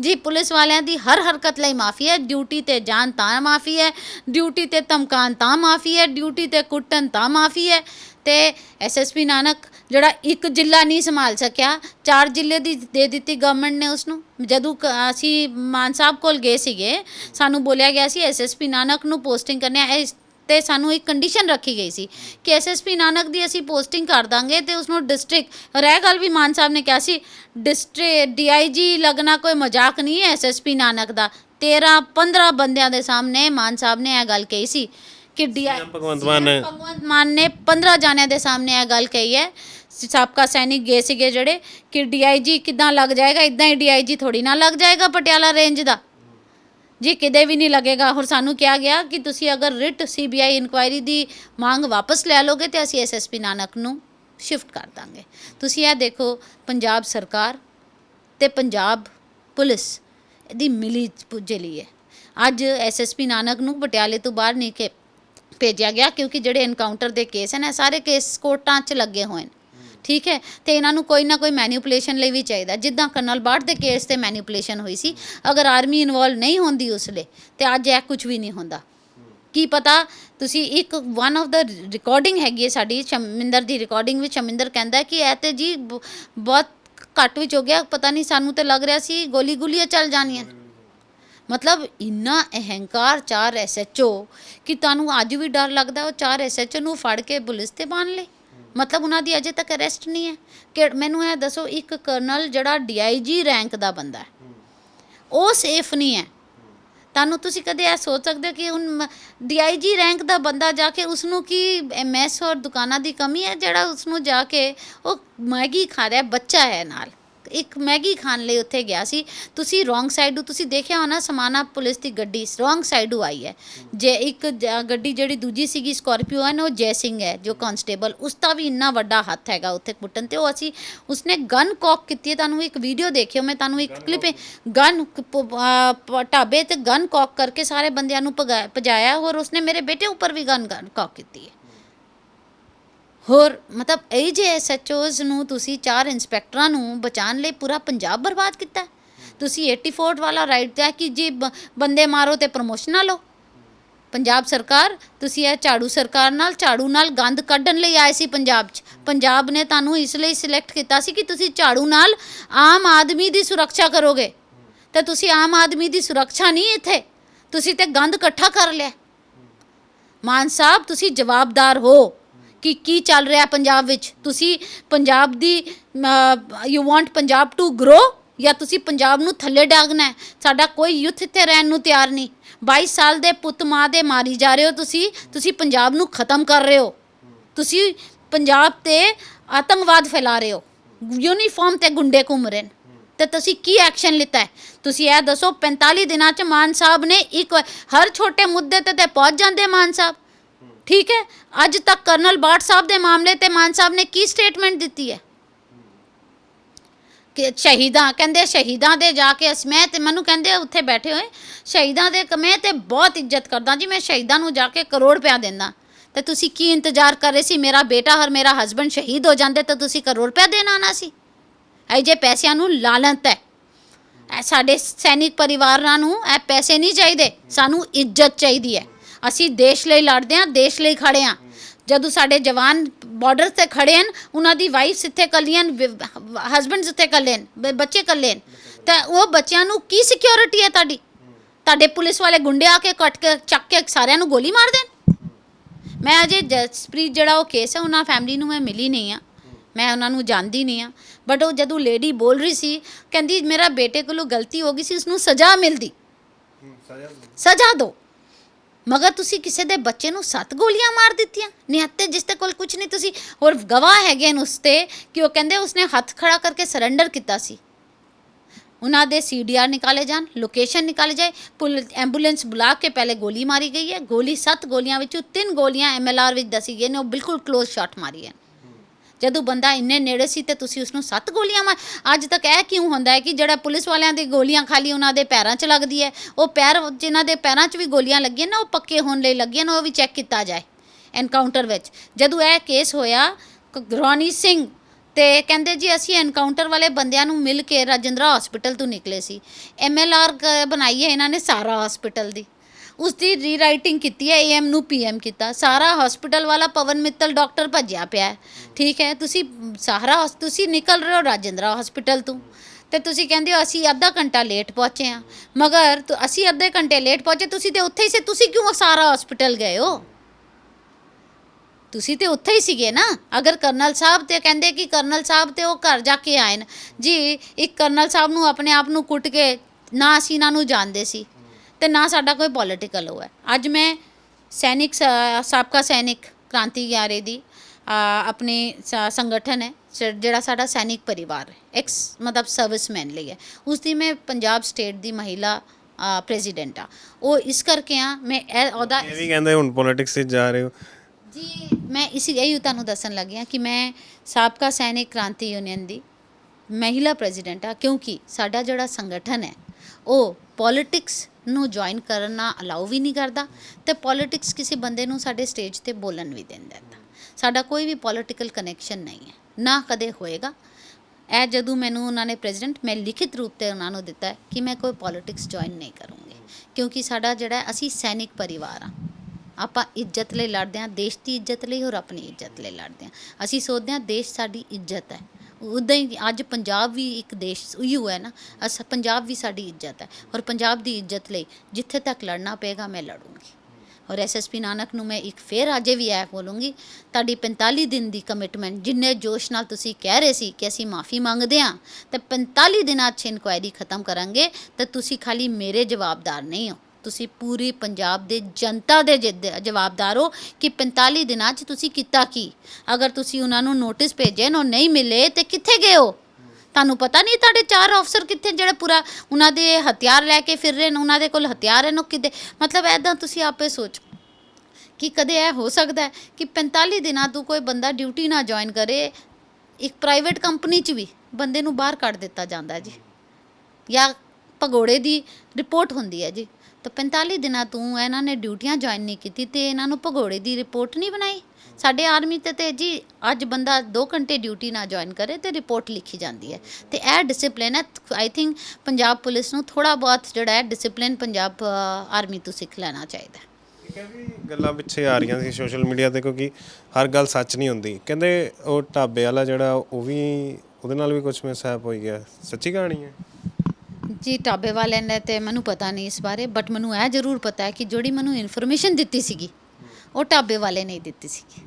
ਜੀ, ਪੁਲਿਸ ਵਾਲਿਆਂ ਦੀ ਹਰ ਹਰਕਤ ਲਈ ਮਾਫੀ ਹੈ। ਡਿਊਟੀ ਤੇ ਜਾਣ ਤਾਂ ਮਾਫੀ ਹੈ। ਡਿਊਟੀ ਤੇ ਧਮਕਾਨ ਤਾਂ ਮਾਫੀ ਹੈ। ਡਿਊਟੀ ਤੇ ਕੁੱਟਣ ਤਾਂ ਮਾਫੀ ਹੈ। ਤੇ ਐਸਐਸਪੀ ਨਾਨਕ, ਜਿਹੜਾ ਇੱਕ ਜ਼ਿਲ੍ਹਾ ਨਹੀਂ ਸੰਭਾਲ ਸਕਿਆ, ਚਾਰ ਜ਼ਿਲ੍ਹੇ ਦੀ ਦੇ ਦਿੱਤੀ ਗਵਰਨਮੈਂਟ ਨੇ ਉਸ ਨੂੰ ਜਦੋਂ ਕ- ਅਸੀਂ ਮਾਨ ਸਾਹਿਬ ਕੋਲ ਗਏ ਸੀਗੇ, ਸਾਨੂੰ ਬੋਲਿਆ ਗਿਆ ਸੀ ਐਸਐਸਪੀ ਨਾਨਕ ਨੂੰ ਪੋਸਟਿੰਗ ਕਰਨੇ ਇਸ ਤੇ ਸਾਨੂੰ ਇੱਕ ਕੰਡੀਸ਼ਨ ਰੱਖੀ ਗਈ ਸੀ ਕਿ ਐਸਐਸਪੀ ਨਾਨਕ ਦੀ ਅਸੀਂ ਪੋਸਟਿੰਗ ਕਰ ਦਾਂਗੇ ਤੇ ਉਸ ਨੂੰ ਡਿਸਟ੍ਰਿਕਟ ਰਹਿ ਗੱਲ ਵੀ ਮਾਨ ਸਾਹਿਬ ਨੇ ਕਿਹਾ ਸੀ ਡਿਸਟ੍ਰਿਕਟ ਡੀਆਈਜੀ ਲੱਗਣਾ ਕੋਈ ਮਜ਼ਾਕ ਨਹੀਂ ਹੈ ਐਸਐਸਪੀ ਨਾਨਕ ਦਾ। 13 15 ਬੰਦਿਆਂ ਦੇ ਸਾਹਮਣੇ ਮਾਨ ਸਾਹਿਬ ਨੇ ਇਹ ਗੱਲ ਕਹੀ ਸੀ ਕਿ ਡੀਆਈ ਭਗਵੰਤ ਮਾਨ ਨੇ। ਭਗਵੰਤ ਮਾਨ ਨੇ 15 ਜਾਣਿਆਂ ਦੇ ਸਾਹਮਣੇ ਇਹ ਗੱਲ ਕਹੀ ਹੈ। ਸਾਬਕਾ ਸੈਨਿਕ ਗਏ ਸੀਗੇ ਜਿਹੜੇ ਕਿ ਡੀਆਈਜੀ ਕਿਦਾਂ ਲੱਗ ਜਾਏਗਾ ਇਦਾਂ ਹੀ ਡੀਆਈਜੀ ਥੋੜੀ ਨਾ ਲੱਗ ਜਾਏਗਾ ਪਟਿਆਲਾ ਰੇਂਜ ਦਾ। ਜੀ, ਕਿਤੇ ਵੀ ਨਹੀਂ ਲੱਗੇਗਾ। ਹੋਰ ਸਾਨੂੰ ਕਿਹਾ ਗਿਆ ਕਿ ਤੁਸੀਂ ਅਗਰ ਰਿਟ ਸੀਬੀਆਈ ਇਨਕੁਆਇਰੀ ਦੀ ਮੰਗ ਵਾਪਸ ਲੈ ਲੋਗੇ ਤੇ ਅਸੀਂ ਐਸਐਸਪੀ ਨਾਨਕ ਨੂੰ ਸ਼ਿਫਟ ਕਰ ਦਾਂਗੇ। ਤੁਸੀਂ ਇਹ ਦੇਖੋ, ਪੰਜਾਬ ਸਰਕਾਰ ਤੇ ਪੰਜਾਬ ਪੁਲਿਸ ਦੀ ਮਿਲੀ ਪੁਜਲੀ ਹੈ ਅੱਜ ਐਸਐਸਪੀ ਨਾਨਕ ਨੂੰ ਪਟਿਆਲੇ ਤੋਂ ਬਾਹਰ ਨਹੀਂ ਕੇ ਭੇਜਿਆ ਗਿਆ ਕਿਉਂਕਿ ਜਿਹੜੇ ਐਨਕਾਊਂਟਰ ਦੇ ਕੇਸ ਹਨ, ਇਹ ਸਾਰੇ ਕੇਸ ਕੋਰਟਾਂ 'ਚ ਲੱਗੇ ਹੋਏ ਨੇ। ਠੀਕ ਹੈ? ਤੇ ਇਹਨਾਂ ਨੂੰ ਕੋਈ ਨਾ ਕੋਈ ਮੈਨੀਪੂਲੇਸ਼ਨ ਲਈ ਵੀ ਚਾਹੀਦਾ। ਜਿੱਦਾਂ ਕਰਨਲ ਬਾਟ ਦੇ ਕੇਸ ਤੇ ਮੈਨੀਪੂਲੇਸ਼ਨ ਹੋਈ ਸੀ, ਅਗਰ ਆਰਮੀ ਇਨਵੋਲਵ ਨਹੀਂ ਹੁੰਦੀ ਉਸ ਲਈ ਤੇ ਅੱਜ ਇਹ ਕੁਝ ਵੀ ਨਹੀਂ ਹੁੰਦਾ। ਕੀ ਪਤਾ ਤੁਸੀਂ ਇੱਕ ਵਨ ਆਫ ਦਾ ਰਿਕਾਰਡਿੰਗ ਹੈਗੀ ਹੈ ਸਾਡੀ ਸ਼ਮਿੰਦਰ ਦੀ ਰਿਕਾਰਡਿੰਗ ਵਿੱਚ ਸ਼ਮਿੰਦਰ ਕਹਿੰਦਾ ਕਿ ਇਹ ਤੇ ਜੀ ਬ- ਬਹੁਤ ਘੱਟ ਵਿੱਚ ਹੋ ਗਿਆ। ਪਤਾ ਨਹੀਂ ਸਾਨੂੰ ਤੇ ਲੱਗ ਰਿਹਾ ਸੀ ਗੋਲੀ ਗੁਲੀਆਂ ਚੱਲ ਜਾਣੀਆਂ। ਮਤਲਬ ਇੰਨਾ ਅਹੰਕਾਰ ਚਾਰ ਐਸਐਚਓ ਕਿ ਤੁਹਾਨੂੰ ਅੱਜ ਵੀ ਡਰ ਲੱਗਦਾ, ਉਹ ਚਾਰ ਐਸਐਚਓ ਨੂੰ ਫੜ ਕੇ ਪੁਲਿਸ ਤੇ ਬੰਨ ਲਈ ਮਤਲਬ ਉਹਨਾਂ ਦੀ ਅਜੇ ਤੱਕ ਅਰੈਸਟ ਨਹੀਂ ਹੈ। ਕਿ ਮੈਨੂੰ ਇਹ ਦੱਸੋ, ਇੱਕ ਕਰਨਲ ਜਿਹੜਾ ਡੀਆਈਜੀ ਰੈਂਕ ਦਾ ਬੰਦਾ ਹੈ, ਉਹ ਸੇਫ ਨਹੀਂ ਹੈ। ਤੁਹਾਨੂੰ ਤੁਸੀਂ ਕਦੇ ਇਹ ਸੋਚ ਸਕਦੇ ਹੋ ਕਿ ਹੁਣ ਡੀਆਈਜੀ ਰੈਂਕ ਦਾ ਬੰਦਾ ਜਾ ਕੇ ਉਸ ਨੂੰ ਕੀ ਐਮਐਸ ਔਰ ਦੁਕਾਨਾਂ ਦੀ ਕਮੀ ਹੈ, ਜਿਹੜਾ ਉਸ ਨੂੰ ਜਾ ਕੇ ਉਹ ਮੈਗੀ ਖਾ ਰਿਹਾ, ਬੱਚਾ ਹੈ ਨਾਲ? ਇੱਕ ਮੈਗੀ ਖਾਣ ਲਈ ਉੱਥੇ ਗਿਆ ਸੀ। ਤੁਸੀਂ ਰੋਂਗ ਸਾਈਡ ਤੁਸੀਂ ਦੇਖਿਆ ਹੋਣਾ ਸਮਾਨਾ ਪੁਲਿਸ ਦੀ ਗੱਡੀ ਰੋਂਗ ਸਾਈਡ ਆਈ ਹੈ। ਜੇ ਇੱਕ ਜ- ਗੱਡੀ ਜਿਹੜੀ ਦੂਜੀ ਸੀਗੀ ਸਕਾਰਪੀਓ ਹੈ ਨਾ ਉਹ ਜੈ ਸਿੰਘ ਹੈ ਜੋ ਕਾਂਸਟੇਬਲ ਉਸ ਦਾ ਵੀ ਇੰਨਾ ਵੱਡਾ ਹੱਥ ਹੈਗਾ ਉੱਥੇ ਕੁੱਟਣ ਤੇ ਉਹ ਅਸੀਂ ਉਸਨੇ ਗਨ ਕੌਕ ਕੀਤੀ ਹੈ। ਤੁਹਾਨੂੰ ਇੱਕ ਵੀਡੀਓ ਦੇਖਿਓ ਮੈਂ ਤੁਹਾਨੂੰ ਇੱਕ ਕਲਿੱਪ ਗਨ ਢਾਬੇ ਤੇ ਗਨ ਕੌਕ ਕਰਕੇ ਸਾਰੇ ਬੰਦਿਆਂ ਨੂੰ ਭਗਾ- ਭਜਾਇਆ ਹੋਰ ਉਸਨੇ ਮੇਰੇ ਬੇਟੇ ਉੱਪਰ ਵੀ ਗਨ ਗਨ ਕੌਕ ਕੀਤੀ ਹੈ। ਹੋਰ, ਮਤਲਬ ਇਹ ਜੇ ਐਸਐਚਓਜ਼ ਨੂੰ ਤੁਸੀਂ ਚਾਰ ਇੰਸਪੈਕਟਰਾਂ ਨੂੰ ਬਚਾਉਣ ਲਈ ਪੂਰਾ ਪੰਜਾਬ ਬਰਬਾਦ ਕੀਤਾ ਹੈ। ਤੁਸੀਂ 84 ਵਾਲਾ ਰਾਈਟ ਤੇ ਕਿ ਜੇ ਬ- ਬੰਦੇ ਮਾਰੋ ਤੇ ਪ੍ਰਮੋਸ਼ਨਾਂ ਲਓ। ਪੰਜਾਬ ਸਰਕਾਰ, ਤੁਸੀਂ ਇਹ ਝਾੜੂ ਸਰਕਾਰ ਨਾਲ, ਝਾੜੂ ਨਾਲ ਗੰਦ ਕੱਢਣ ਲਈ ਆਏ ਸੀ ਪੰਜਾਬ 'ਚ। ਪੰਜਾਬ ਨੇ ਤੁਹਾਨੂੰ ਇਸ ਲਈ ਸਿਲੈਕਟ ਕੀਤਾ ਸੀ ਕਿ ਤੁਸੀਂ ਝਾੜੂ ਨਾਲ ਆਮ ਆਦਮੀ ਦੀ ਸੁਰੱਖਿਆ ਕਰੋਗੇ। ਤੇ ਤੁਸੀਂ ਆਮ ਆਦਮੀ ਦੀ ਸੁਰੱਖਿਆ ਨਹੀਂ ਇੱਥੇ। ਤੁਸੀਂ ਤੇ ਗੰਦ ਇਕੱਠਾ ਕਰ ਲਿਆ। ਮਾਨ ਸਾਹਿਬ, ਤੁਸੀਂ ਜਵਾਬਦਾਰ ਹੋ। ਕਿ ਕੀ ਚੱਲ ਰਿਹਾ ਪੰਜਾਬ ਵਿੱਚ? ਤੁਸੀਂ ਪੰਜਾਬ ਦੀ you want Punjab to grow ਜਾਂ ਤੁਸੀਂ ਪੰਜਾਬ ਨੂੰ ਥੱਲੇ ਡਾਗਣਾ ਹੈ? ਸਾਡਾ ਕੋਈ ਯੂਥ ਇੱਥੇ ਰਹਿਣ ਨੂੰ ਤਿਆਰ ਨਹੀਂ। 22 ਸਾਲ ਦੇ ਪੁੱਤ ਮਾਂ ਦੇ ਮਾਰੀ ਜਾ ਰਹੇ ਹੋ ਤੁਸੀਂ ਤੁਸੀਂ ਪੰਜਾਬ ਨੂੰ ਖਤਮ ਕਰ ਰਹੇ ਹੋ। ਤੁਸੀਂ ਪੰਜਾਬ ਤੇ ਆਤੰਕਵਾਦ ਫੈਲਾ ਰਹੇ ਹੋ। ਯੂਨੀਫਾਰਮ ਤੇ ਗੁੰਡੇ ਘੁੰਮ ਰਹੇ ਨੇ। ਤੇ ਤੁਸੀਂ ਕੀ ਐਕਸ਼ਨ ਲਿੱਤਾ ਤੁਸੀਂ ਇਹ ਦੱਸੋ 45 ਦਿਨਾਂ ਚ ਮਾਨ ਸਾਹਿਬ ਨੇ ਇੱਕ ਹਰ ਛੋਟੇ ਮੁੱਦੇ ਤੇ ਤੇ ਪਹੁੰਚ ਜਾਂਦੇ ਮਾਨ ਸਾਹਿਬ। ਠੀਕ ਹੈ? ਅੱਜ ਤੱਕ ਕਰਨਲ ਬਾਟ ਸਾਹਿਬ ਦੇ ਮਾਮਲੇ ਤੇ ਮਾਨ ਸਾਹਿਬ ਨੇ ਕੀ ਸਟੇਟਮੈਂਟ ਦਿੱਤੀ ਹੈ? ਕਿ ਸ਼ਹੀਦਾਂ, ਕਹਿੰਦੇ ਸ਼ਹੀਦਾਂ ਦੇ ਜਾ ਕੇ ਅਸ, ਮੈਂ ਤੇ ਮੈਨੂੰ ਕਹਿੰਦੇ ਉੱਥੇ ਬੈਠੇ ਹੋਏ, ਸ਼ਹੀਦਾਂ ਦੇ ਮੈਂ ਤੇ ਬਹੁਤ ਇੱਜ਼ਤ ਕਰਦਾ ਜੀ, ਮੈਂ ਸ਼ਹੀਦਾਂ ਨੂੰ ਜਾ ਕੇ ਕਰੋੜ ਰੁਪਇਆ ਦਿੰਦਾ। ਤੇ ਤੁਸੀਂ ਕੀ ਇੰਤਜ਼ਾਰ ਕਰ ਰਹੇ ਸੀ? ਮੇਰਾ ਬੇਟਾ ਔਰ ਮੇਰਾ ਹਸਬੰਡ ਸ਼ਹੀਦ ਹੋ ਜਾਂਦੇ ਤਾਂ ਤੁਸੀਂ ਕਰੋੜ ਰੁਪਇਆ ਦੇਣ ਆਣਾ ਸੀ? ਇਹ ਜੇ ਪੈਸਿਆਂ ਨੂੰ ਲਾਲਤ ਹੈ, ਇਹ ਸਾਡੇ ਸੈਨਿਕ ਪਰਿਵਾਰਾਂ ਨੂੰ ਇਹ ਪੈਸੇ ਨਹੀਂ ਚਾਹੀਦੇ, ਸਾਨੂੰ ਇੱਜ਼ਤ ਚਾਹੀਦੀ ਹੈ। ਅਸੀਂ ਦੇਸ਼ ਲਈ ਲੜਦੇ ਹਾਂ ਦੇਸ਼ ਲਈ ਖੜੇ ਹਾਂ। ਜਦੋਂ ਸਾਡੇ ਜਵਾਨ ਬਾਰਡਰ ਤੇ ਖੜੇ ਹਨ ਉਹਨਾਂ ਦੀ ਵਾਈਫਸ ਇੱਥੇ ਕੱਲੀਆਂ ਹਸਬੰਡਸ ਇੱਥੇ ਕੱਲੇ ਬੱਚੇ ਕੱਲੇ ਹਨ। ਤਾਂ ਉਹ ਬੱਚਿਆਂ ਨੂੰ ਕੀ ਸਿਕਿਉਰਿਟੀ ਹੈ ਤੁਹਾਡੀ? ਤੁਹਾਡੇ ਪੁਲਿਸ ਵਾਲੇ ਗੁੰਡੇ ਆ ਕੇ ਕੱਟ ਕੇ ਚੱਕ ਕੇ ਸਾਰਿਆਂ ਨੂੰ ਗੋਲੀ ਮਾਰ ਦੇਣ? ਮੈਂ ਅਜੇ ਜਸਪ੍ਰੀਤ ਜਿਹੜਾ ਉਹ ਕੇਸ ਹੈ ਉਹਨਾਂ ਫੈਮਿਲੀ ਨੂੰ ਮੈਂ ਮਿਲੀ ਨਹੀਂ ਆ। ਮੈਂ ਉਹਨਾਂ ਨੂੰ ਜਾਣਦੀ ਨਹੀਂ ਆ। ਬਟ ਉਹ ਜਦੋਂ ਲੇਡੀ ਬੋਲ ਰਹੀ ਸੀ ਕਹਿੰਦੀ ਮੇਰਾ ਬੇਟੇ ਕੋਲੋਂ ਗਲਤੀ ਹੋ ਗਈ ਸੀ ਉਸ ਨੂੰ ਸਜ਼ਾ ਮਿਲਦੀ ਸਜ਼ਾ ਦਿਓ। ਮਗਰ ਤੁਸੀਂ ਕਿਸੇ ਦੇ ਬੱਚੇ ਨੂੰ ਸੱਤ ਗੋਲੀਆਂ ਮਾਰ ਦਿੱਤੀਆਂ। ਨਿਹੱਤੇ, ਜਿਸ ਤੇ ਕੋਲ ਕੁਝ ਨਹੀਂ, ਤੁਸੀਂ ਹੋਰ ਗਵਾਹ ਹੈਗੇ ਨੇ ਉਸ ਤੇ ਕਿ ਉਹ ਕਹਿੰਦੇ ਉਸਨੇ ਹੱਥ ਖੜਾ ਕਰਕੇ ਸਰੈਂਡਰ ਕੀਤਾ ਸੀ। ਉਹਨਾਂ ਦੇ ਸੀਡੀਆਰ ਨਿਕਾਲੇ ਜਾਣ ਲੋਕੇਸ਼ਨ ਨਿਕਾਲੇ ਜਾਏ, ਪੁਲ ਐਂਬੂਲੈਂਸ ਬੁਲਾ ਕੇ ਪਹਿਲੇ ਗੋਲੀ ਮਾਰੀ ਗਈ ਹੈ। ਗੋਲੀ ਸੱਤ ਗੋਲੀਆਂ ਵਿੱਚੋਂ ਤਿੰਨ ਗੋਲੀਆਂ ਐਮਐਲਆਰ ਵਿੱਚ ਦਸੀ ਗਏ ਨੇ, ਉਹ ਬਿਲਕੁਲ ক্লোਜ਼ ਸ਼ਾਟ ਮਾਰੀ ਹੈ। ਜਦੋਂ ਬੰਦਾ ਇੰਨੇ ਨੇੜੇ ਸੀ ਤੇ ਤੁਸੀਂ ਉਸ ਨੂੰ ਸੱਤ ਗੋਲੀਆਂ ਮਾਰ ਅੱਜ ਤੱਕ ਇਹ ਕਿਉਂ ਹੁੰਦਾ ਹੈ ਕਿ ਜਿਹੜਾ ਪੁਲਿਸ ਵਾਲਿਆਂ ਦੀ ਗੋਲੀਆਂ ਖਾਲੀ ਉਹਨਾਂ ਦੇ ਪੈਰਾਂ 'ਚ ਲੱਗਦੀ ਹੈ? ਉਹ ਪੈਰ ਜਿਨ੍ਹਾਂ ਦੇ ਪੈਰਾਂ 'ਚ ਵੀ ਗੋਲੀਆਂ ਲੱਗੀਆਂ ਨਾ, ਉਹ ਪੱਕੇ ਹੋਣ ਲਈ ਲੱਗੀਆਂ ਨਾ, ਉਹ ਵੀ ਚੈੱਕ ਕੀਤਾ ਜਾਏ। ਐਨਕਾਊਂਟਰ ਵਿੱਚ। ਜਦੋਂ ਇਹ ਕੇਸ ਹੋਇਆ, ਕ- ਰੌਣੀ ਸਿੰਘ, ਤੇ ਕਹਿੰਦੇ ਜੀ ਅਸੀਂ ਐਨਕਾਊਂਟਰ ਵਾਲੇ ਬੰਦਿਆਂ ਨੂੰ ਮਿਲ ਕੇ ਰਾਜਿੰਦਰਾ ਹਸਪੀਟਲ ਤੋਂ ਨਿਕਲੇ ਸੀ। ਐਮਐਲਆਰ ਬਣਾਈ ਹੈ ਇਹਨਾਂ ਨੇ ਸਾਰਾ ਹਸਪੀਟਲ ਦੀ। ਉਸ ਦੀ ਰੀਰਾਈਟਿੰਗ ਕੀਤੀ ਹੈ ਏਐਮ ਨੂੰ ਪੀਐਮ ਕੀਤਾ। ਸਾਰਾ ਹਸਪੀਟਲ ਵਾਲਾ ਪਵਨ ਮਿੱਤਲ ਡਾਕਟਰ ਭੱਜਿਆ ਪਿਆ ਹੈ। ਠੀਕ ਹੈ, ਤੁਸੀਂ ਸਾਰਾ ਹਸ- ਤੁਸੀਂ ਨਿਕਲ ਰਹੇ ਹੋ ਰਾਜਿੰਦਰਾ ਹਸਪੀਟਲ ਤੋਂ। ਤੇ ਤੁਸੀਂ ਕਹਿੰਦੇ ਹੋ, ਅਸੀਂ ਅੱਧਾ ਘੰਟਾ ਲੇਟ ਪਹੁੰਚੇ ਆ ਮਗਰ ਤੁ- ਅਸੀਂ ਅੱਧੇ ਘੰਟੇ ਲੇਟ ਪਹੁੰਚੇ, ਤੁਸੀਂ ਤੇ ਉੱਥੇ ਹੀ ਸੀ। ਤੁਸੀਂ ਕਿਉਂ ਸਾਰਾ ਹਸਪੀਟਲ ਗਏ ਹੋ? ਤੁਸੀਂ ਤੇ ਉੱਥੇ ਹੀ ਸੀਗੇ ਨਾ। ਅਗਰ ਕਰਨਲ ਸਾਹਿਬ ਤੇ ਕਹਿੰਦੇ ਕਿ ਕਰਨਲ ਸਾਹਿਬ ਤੇ ਉਹ ਘਰ ਜਾ ਕੇ ਆਏ ਨੇ। ਜੀ, ਇੱਕ ਕਰਨਲ ਸਾਹਿਬ ਨੂੰ ਆਪਣੇ ਆਪ ਨੂੰ ਕੁੱਟ ਕੇ ਨਾ ਅਸੀਂ ਇਹਨਾਂ ਨੂੰ ਜਾਣਦੇ ਸੀ। ਤੇ ਨਾ ਸਾਡਾ ਕੋਈ ਪੋਲੀਟੀਕਲ ਉਹ ਹੈ। ਅੱਜ ਮੈਂ ਸੈਨਿਕ ਸਾਬਕਾ ਸੈਨਿਕ ਕ੍ਰਾਂਤੀ ਗਿਆਰੇ ਦੀ ਆਪਣੀ ਸੰਗਠਨ ਹੈ ਜਿਹੜਾ ਸਾਡਾ ਸੈਨਿਕ ਪਰਿਵਾਰ ਹੈ ਐਕਸ ਮਤਲਬ ਸਰਵਿਸਮੈਨ ਲਈ ਹੈ। ਉਸ ਦੀ ਮੈਂ ਪੰਜਾਬ ਸਟੇਟ ਦੀ ਮਹਿਲਾ ਪ੍ਰੈਜ਼ੀਡੈਂਟ ਆ ਉਹ ਇਸ ਕਰਕੇ ਆ ਮੈਂ ਇਹ ਉਹਦਾ ਇਹ ਵੀ ਕਹਿੰਦੇ ਹੁਣ ਪੋਲਿਟਿਕਸ 'ਚ ਜਾ ਰਹੇ ਹੋ। ਜੀ ਮੈਂ ਇਸੇ ਇਹੀ ਤੁਹਾਨੂੰ ਦੱਸਣ ਲੱਗੀ ਹਾਂ ਕਿ ਮੈਂ ਸਾਬਕਾ ਸੈਨਿਕ ਕ੍ਰਾਂਤੀ ਯੂਨੀਅਨ ਦੀ ਮਹਿਲਾ ਪ੍ਰੈਜ਼ੀਡੈਂਟ ਆ ਕਿਉਂਕਿ ਸਾਡਾ ਜਿਹੜਾ ਸੰਗਠਨ ਹੈ ਉਹ ਪੋਲਿਟਿਕਸ ਨੂੰ ਜੁਆਇਨ ਕਰਨਾ ਅਲਾਉ ਵੀ ਨਹੀਂ ਕਰਦਾ ਤੇ ਪੋਲਿਟਿਕਸ ਕਿਸੇ ਬੰਦੇ ਨੂੰ ਸਾਡੇ ਸਟੇਜ ਤੇ ਬੋਲਣ ਵੀ ਦਿੰਦਾ ਸਾਡਾ ਕੋਈ ਵੀ ਪੋਲਿਟੀਕਲ ਕਨੈਕਸ਼ਨ ਨਹੀਂ ਹੈ, ਨਾ ਕਦੇ ਹੋਏਗਾ। ਇਹ ਜਦੋਂ ਮੈਨੂੰ ਉਹਨਾਂ ਨੇ ਪ੍ਰੈਜ਼ੀਡੈਂਟ ਮੈਂ ਲਿਖਿਤ ਰੂਪ ਤੇ ਉਹਨਾਂ ਨੂੰ ਦਿੱਤਾ ਕਿ ਮੈਂ ਕੋਈ ਪੋਲਿਟਿਕਸ ਜੁਆਇਨ ਨਹੀਂ ਕਰੂੰਗੀ। ਕਿਉਂਕਿ ਸਾਡਾ ਜਿਹੜਾ ਅਸੀਂ ਸੈਨਿਕ ਪਰਿਵਾਰ ਆ ਆਪਾਂ ਇੱਜ਼ਤ ਲਈ ਲੜਦੇ ਹਾਂ, ਦੇਸ਼ ਦੀ ਇੱਜ਼ਤ ਲਈ ਔਰ ਆਪਣੀ ਇੱਜ਼ਤ ਲਈ ਲੜਦੇ ਹਾਂ। ਅਸੀਂ ਸੋਚਦੇ ਹਾਂ, ਦੇਸ਼ ਸਾਡੀ ਇੱਜ਼ਤ ਹੈ। ਉਦਾਂ ਹੀ ਅੱਜ ਪੰਜਾਬ ਵੀ ਇੱਕ ਦੇਸ਼ ਹੀ ਹੈ ਨਾ, ਅਸ ਪੰਜਾਬ ਵੀ ਸਾਡੀ ਇੱਜ਼ਤ ਹੈ ਔਰ ਪੰਜਾਬ ਦੀ ਇੱਜ਼ਤ ਲਈ ਜਿੱਥੇ ਤੱਕ ਲੜਨਾ ਪਏਗਾ ਮੈਂ ਲੜੂੰਗੀ। ਔਰ ਐਸਐਸਪੀ ਨਾਨਕ ਨੂੰ ਮੈਂ ਇੱਕ ਫੇਰ ਅਜੇ ਵੀ ਐ ਬੋਲੂੰਗੀ, ਤੁਹਾਡੀ 45 ਦਿਨ ਦੀ ਕਮਿਟਮੈਂਟ ਜਿੰਨੇ ਜੋਸ਼ ਨਾਲ ਤੁਸੀਂ ਕਹਿ ਰਹੇ ਸੀ ਕਿ ਅਸੀਂ ਮਾਫੀ ਮੰਗਦੇ ਹਾਂ, ਤੇ 45 ਦਿਨਾਂ 'ਚ ਇਨਕੁਆਇਰੀ ਖਤਮ ਕਰਾਂਗੇ, ਤੇ ਤੁਸੀਂ ਖਾਲੀ ਮੇਰੇ ਜਵਾਬਦਾਰ ਨਹੀਂ ਹੋ। ਤੁਸੀਂ ਪੂਰੀ ਪੰਜਾਬ ਦੇ ਜਨਤਾ ਦੇ ਜਿ- ਜਵਾਬਦਾਰ ਹੋ ਕਿ 45 ਦਿਨਾਂ 'ਚ ਤੁਸੀਂ ਕੀਤਾ ਕੀ? ਅਗਰ ਤੁਸੀਂ ਉਹਨਾਂ ਨੂੰ ਨੋਟਿਸ ਭੇਜੇ ਨਾ ਉਹ ਨਹੀਂ ਮਿਲੇ ਤੇ ਕਿੱਥੇ ਗਏ ਹੋ ਤੁਹਾਨੂੰ ਪਤਾ ਨਹੀਂ ਤੁਹਾਡੇ ਚਾਰ ਅਫਸਰ ਕਿੱਥੇ ਜਿਹੜੇ ਪੂਰਾ ਉਹਨਾਂ ਦੇ ਹਥਿਆਰ ਲੈ ਕੇ ਫਿਰ ਰਹੇ ਨੇ, ਉਹਨਾਂ ਦੇ ਕੋਲ ਹਥਿਆਰ ਹਨ ਉਹ ਕਿਤੇ ਮਤਲਬ ਐਦਾਂ ਤੁਸੀਂ ਆਪੇ ਸੋਚੋ ਕਿ ਕਦੇ ਇਹ ਹੋ ਸਕਦਾ ਹੈ ਕਿ 45 ਦਿਨਾਂ ਤੋਂ ਕੋਈ ਬੰਦਾ ਡਿਊਟੀ ਨਾ ਜੁਆਇਨ ਕਰੇ, ਇੱਕ ਪ੍ਰਾਈਵੇਟ ਕੰਪਨੀ 'ਚ ਵੀ ਬੰਦੇ ਨੂੰ ਬਾਹਰ ਕੱਢ ਦਿੱਤਾ ਜਾਂਦਾ ਜੀ। ਜਾਂ ਭਗੌੜੇ ਦੀ ਰਿਪੋਰਟ ਹੁੰਦੀ ਹੈ ਜੀ। ਤਾਂ 45 ਦਿਨਾਂ ਤੋਂ ਇਹਨਾਂ ਨੇ ਡਿਊਟੀਆਂ ਜੁਆਇਨ ਨਹੀਂ ਕੀਤੀ ਤੇ ਇਹਨਾਂ ਨੂੰ ਭਗੌੜੇ ਦੀ ਰਿਪੋਰਟ ਨਹੀਂ ਬਣਾਈ। ਸਾਡੇ ਆਰਮੀ ਤੇ ਤੇ ਜੀ ਅੱਜ ਬੰਦਾ 2 ਘੰਟੇ ਡਿਊਟੀ ਨਾ ਜੁਆਇਨ ਕਰੇ ਤੇ ਰਿਪੋਰਟ ਲਿਖੀ ਜਾਂਦੀ ਹੈ। ਤੇ ਇਹ ਡਿਸਪਲਿਨ ਹੈ ਆਈ ਥਿੰਕ ਪੰਜਾਬ ਪੁਲਿਸ ਨੂੰ ਥੋੜਾ ਬਹੁਤ ਜਿਹੜਾ ਹੈ ਡਿਸਪਲਿਨ ਪੰਜਾਬ ਆਰਮੀ ਤੋਂ ਸਿੱਖ ਲੈਣਾ ਚਾਹੀਦਾ ਹੈ। ਕਹਿੰਦੇ ਗੱਲਾਂ ਪਿੱਛੇ ਆ ਰਹੀਆਂ ਸੀ ਸੋਸ਼ਲ ਮੀਡੀਆ ਤੇ ਕਿਉਂਕਿ ਹਰ ਗੱਲ ਸੱਚ ਨਹੀਂ ਹੁੰਦੀ। ਕਹਿੰਦੇ ਉਹ ਢਾਬੇ ਵਾਲਾ ਜਿਹੜਾ ਉਹ ਵੀ, ਉਹਦੇ ਨਾਲ ਵੀ ਕੁਝ ਮਿਸਹੈਪ ਹੋਈ ਗਿਆ। ਸੱਚੀ ਕਹਾਣੀ ਹੈ? ਜੀ ਢਾਬੇ ਵਾਲਿਆਂ ਨੇ ਤੇ ਮੈਨੂੰ ਪਤਾ ਨਹੀਂ ਇਸ ਬਾਰੇ ਬਟ ਮੈਨੂੰ ਇਹ ਜ਼ਰੂਰ ਪਤਾ ਹੈ ਕਿ ਜਿਹੜੀ ਮੈਨੂੰ ਇਨਫੋਰਮੇਸ਼ਨ ਦਿੱਤੀ ਸੀਗੀ, ਉਹ ਢਾਬੇ ਵਾਲੇ ਨੇ ਦਿੱਤੀ ਸੀਗੀ।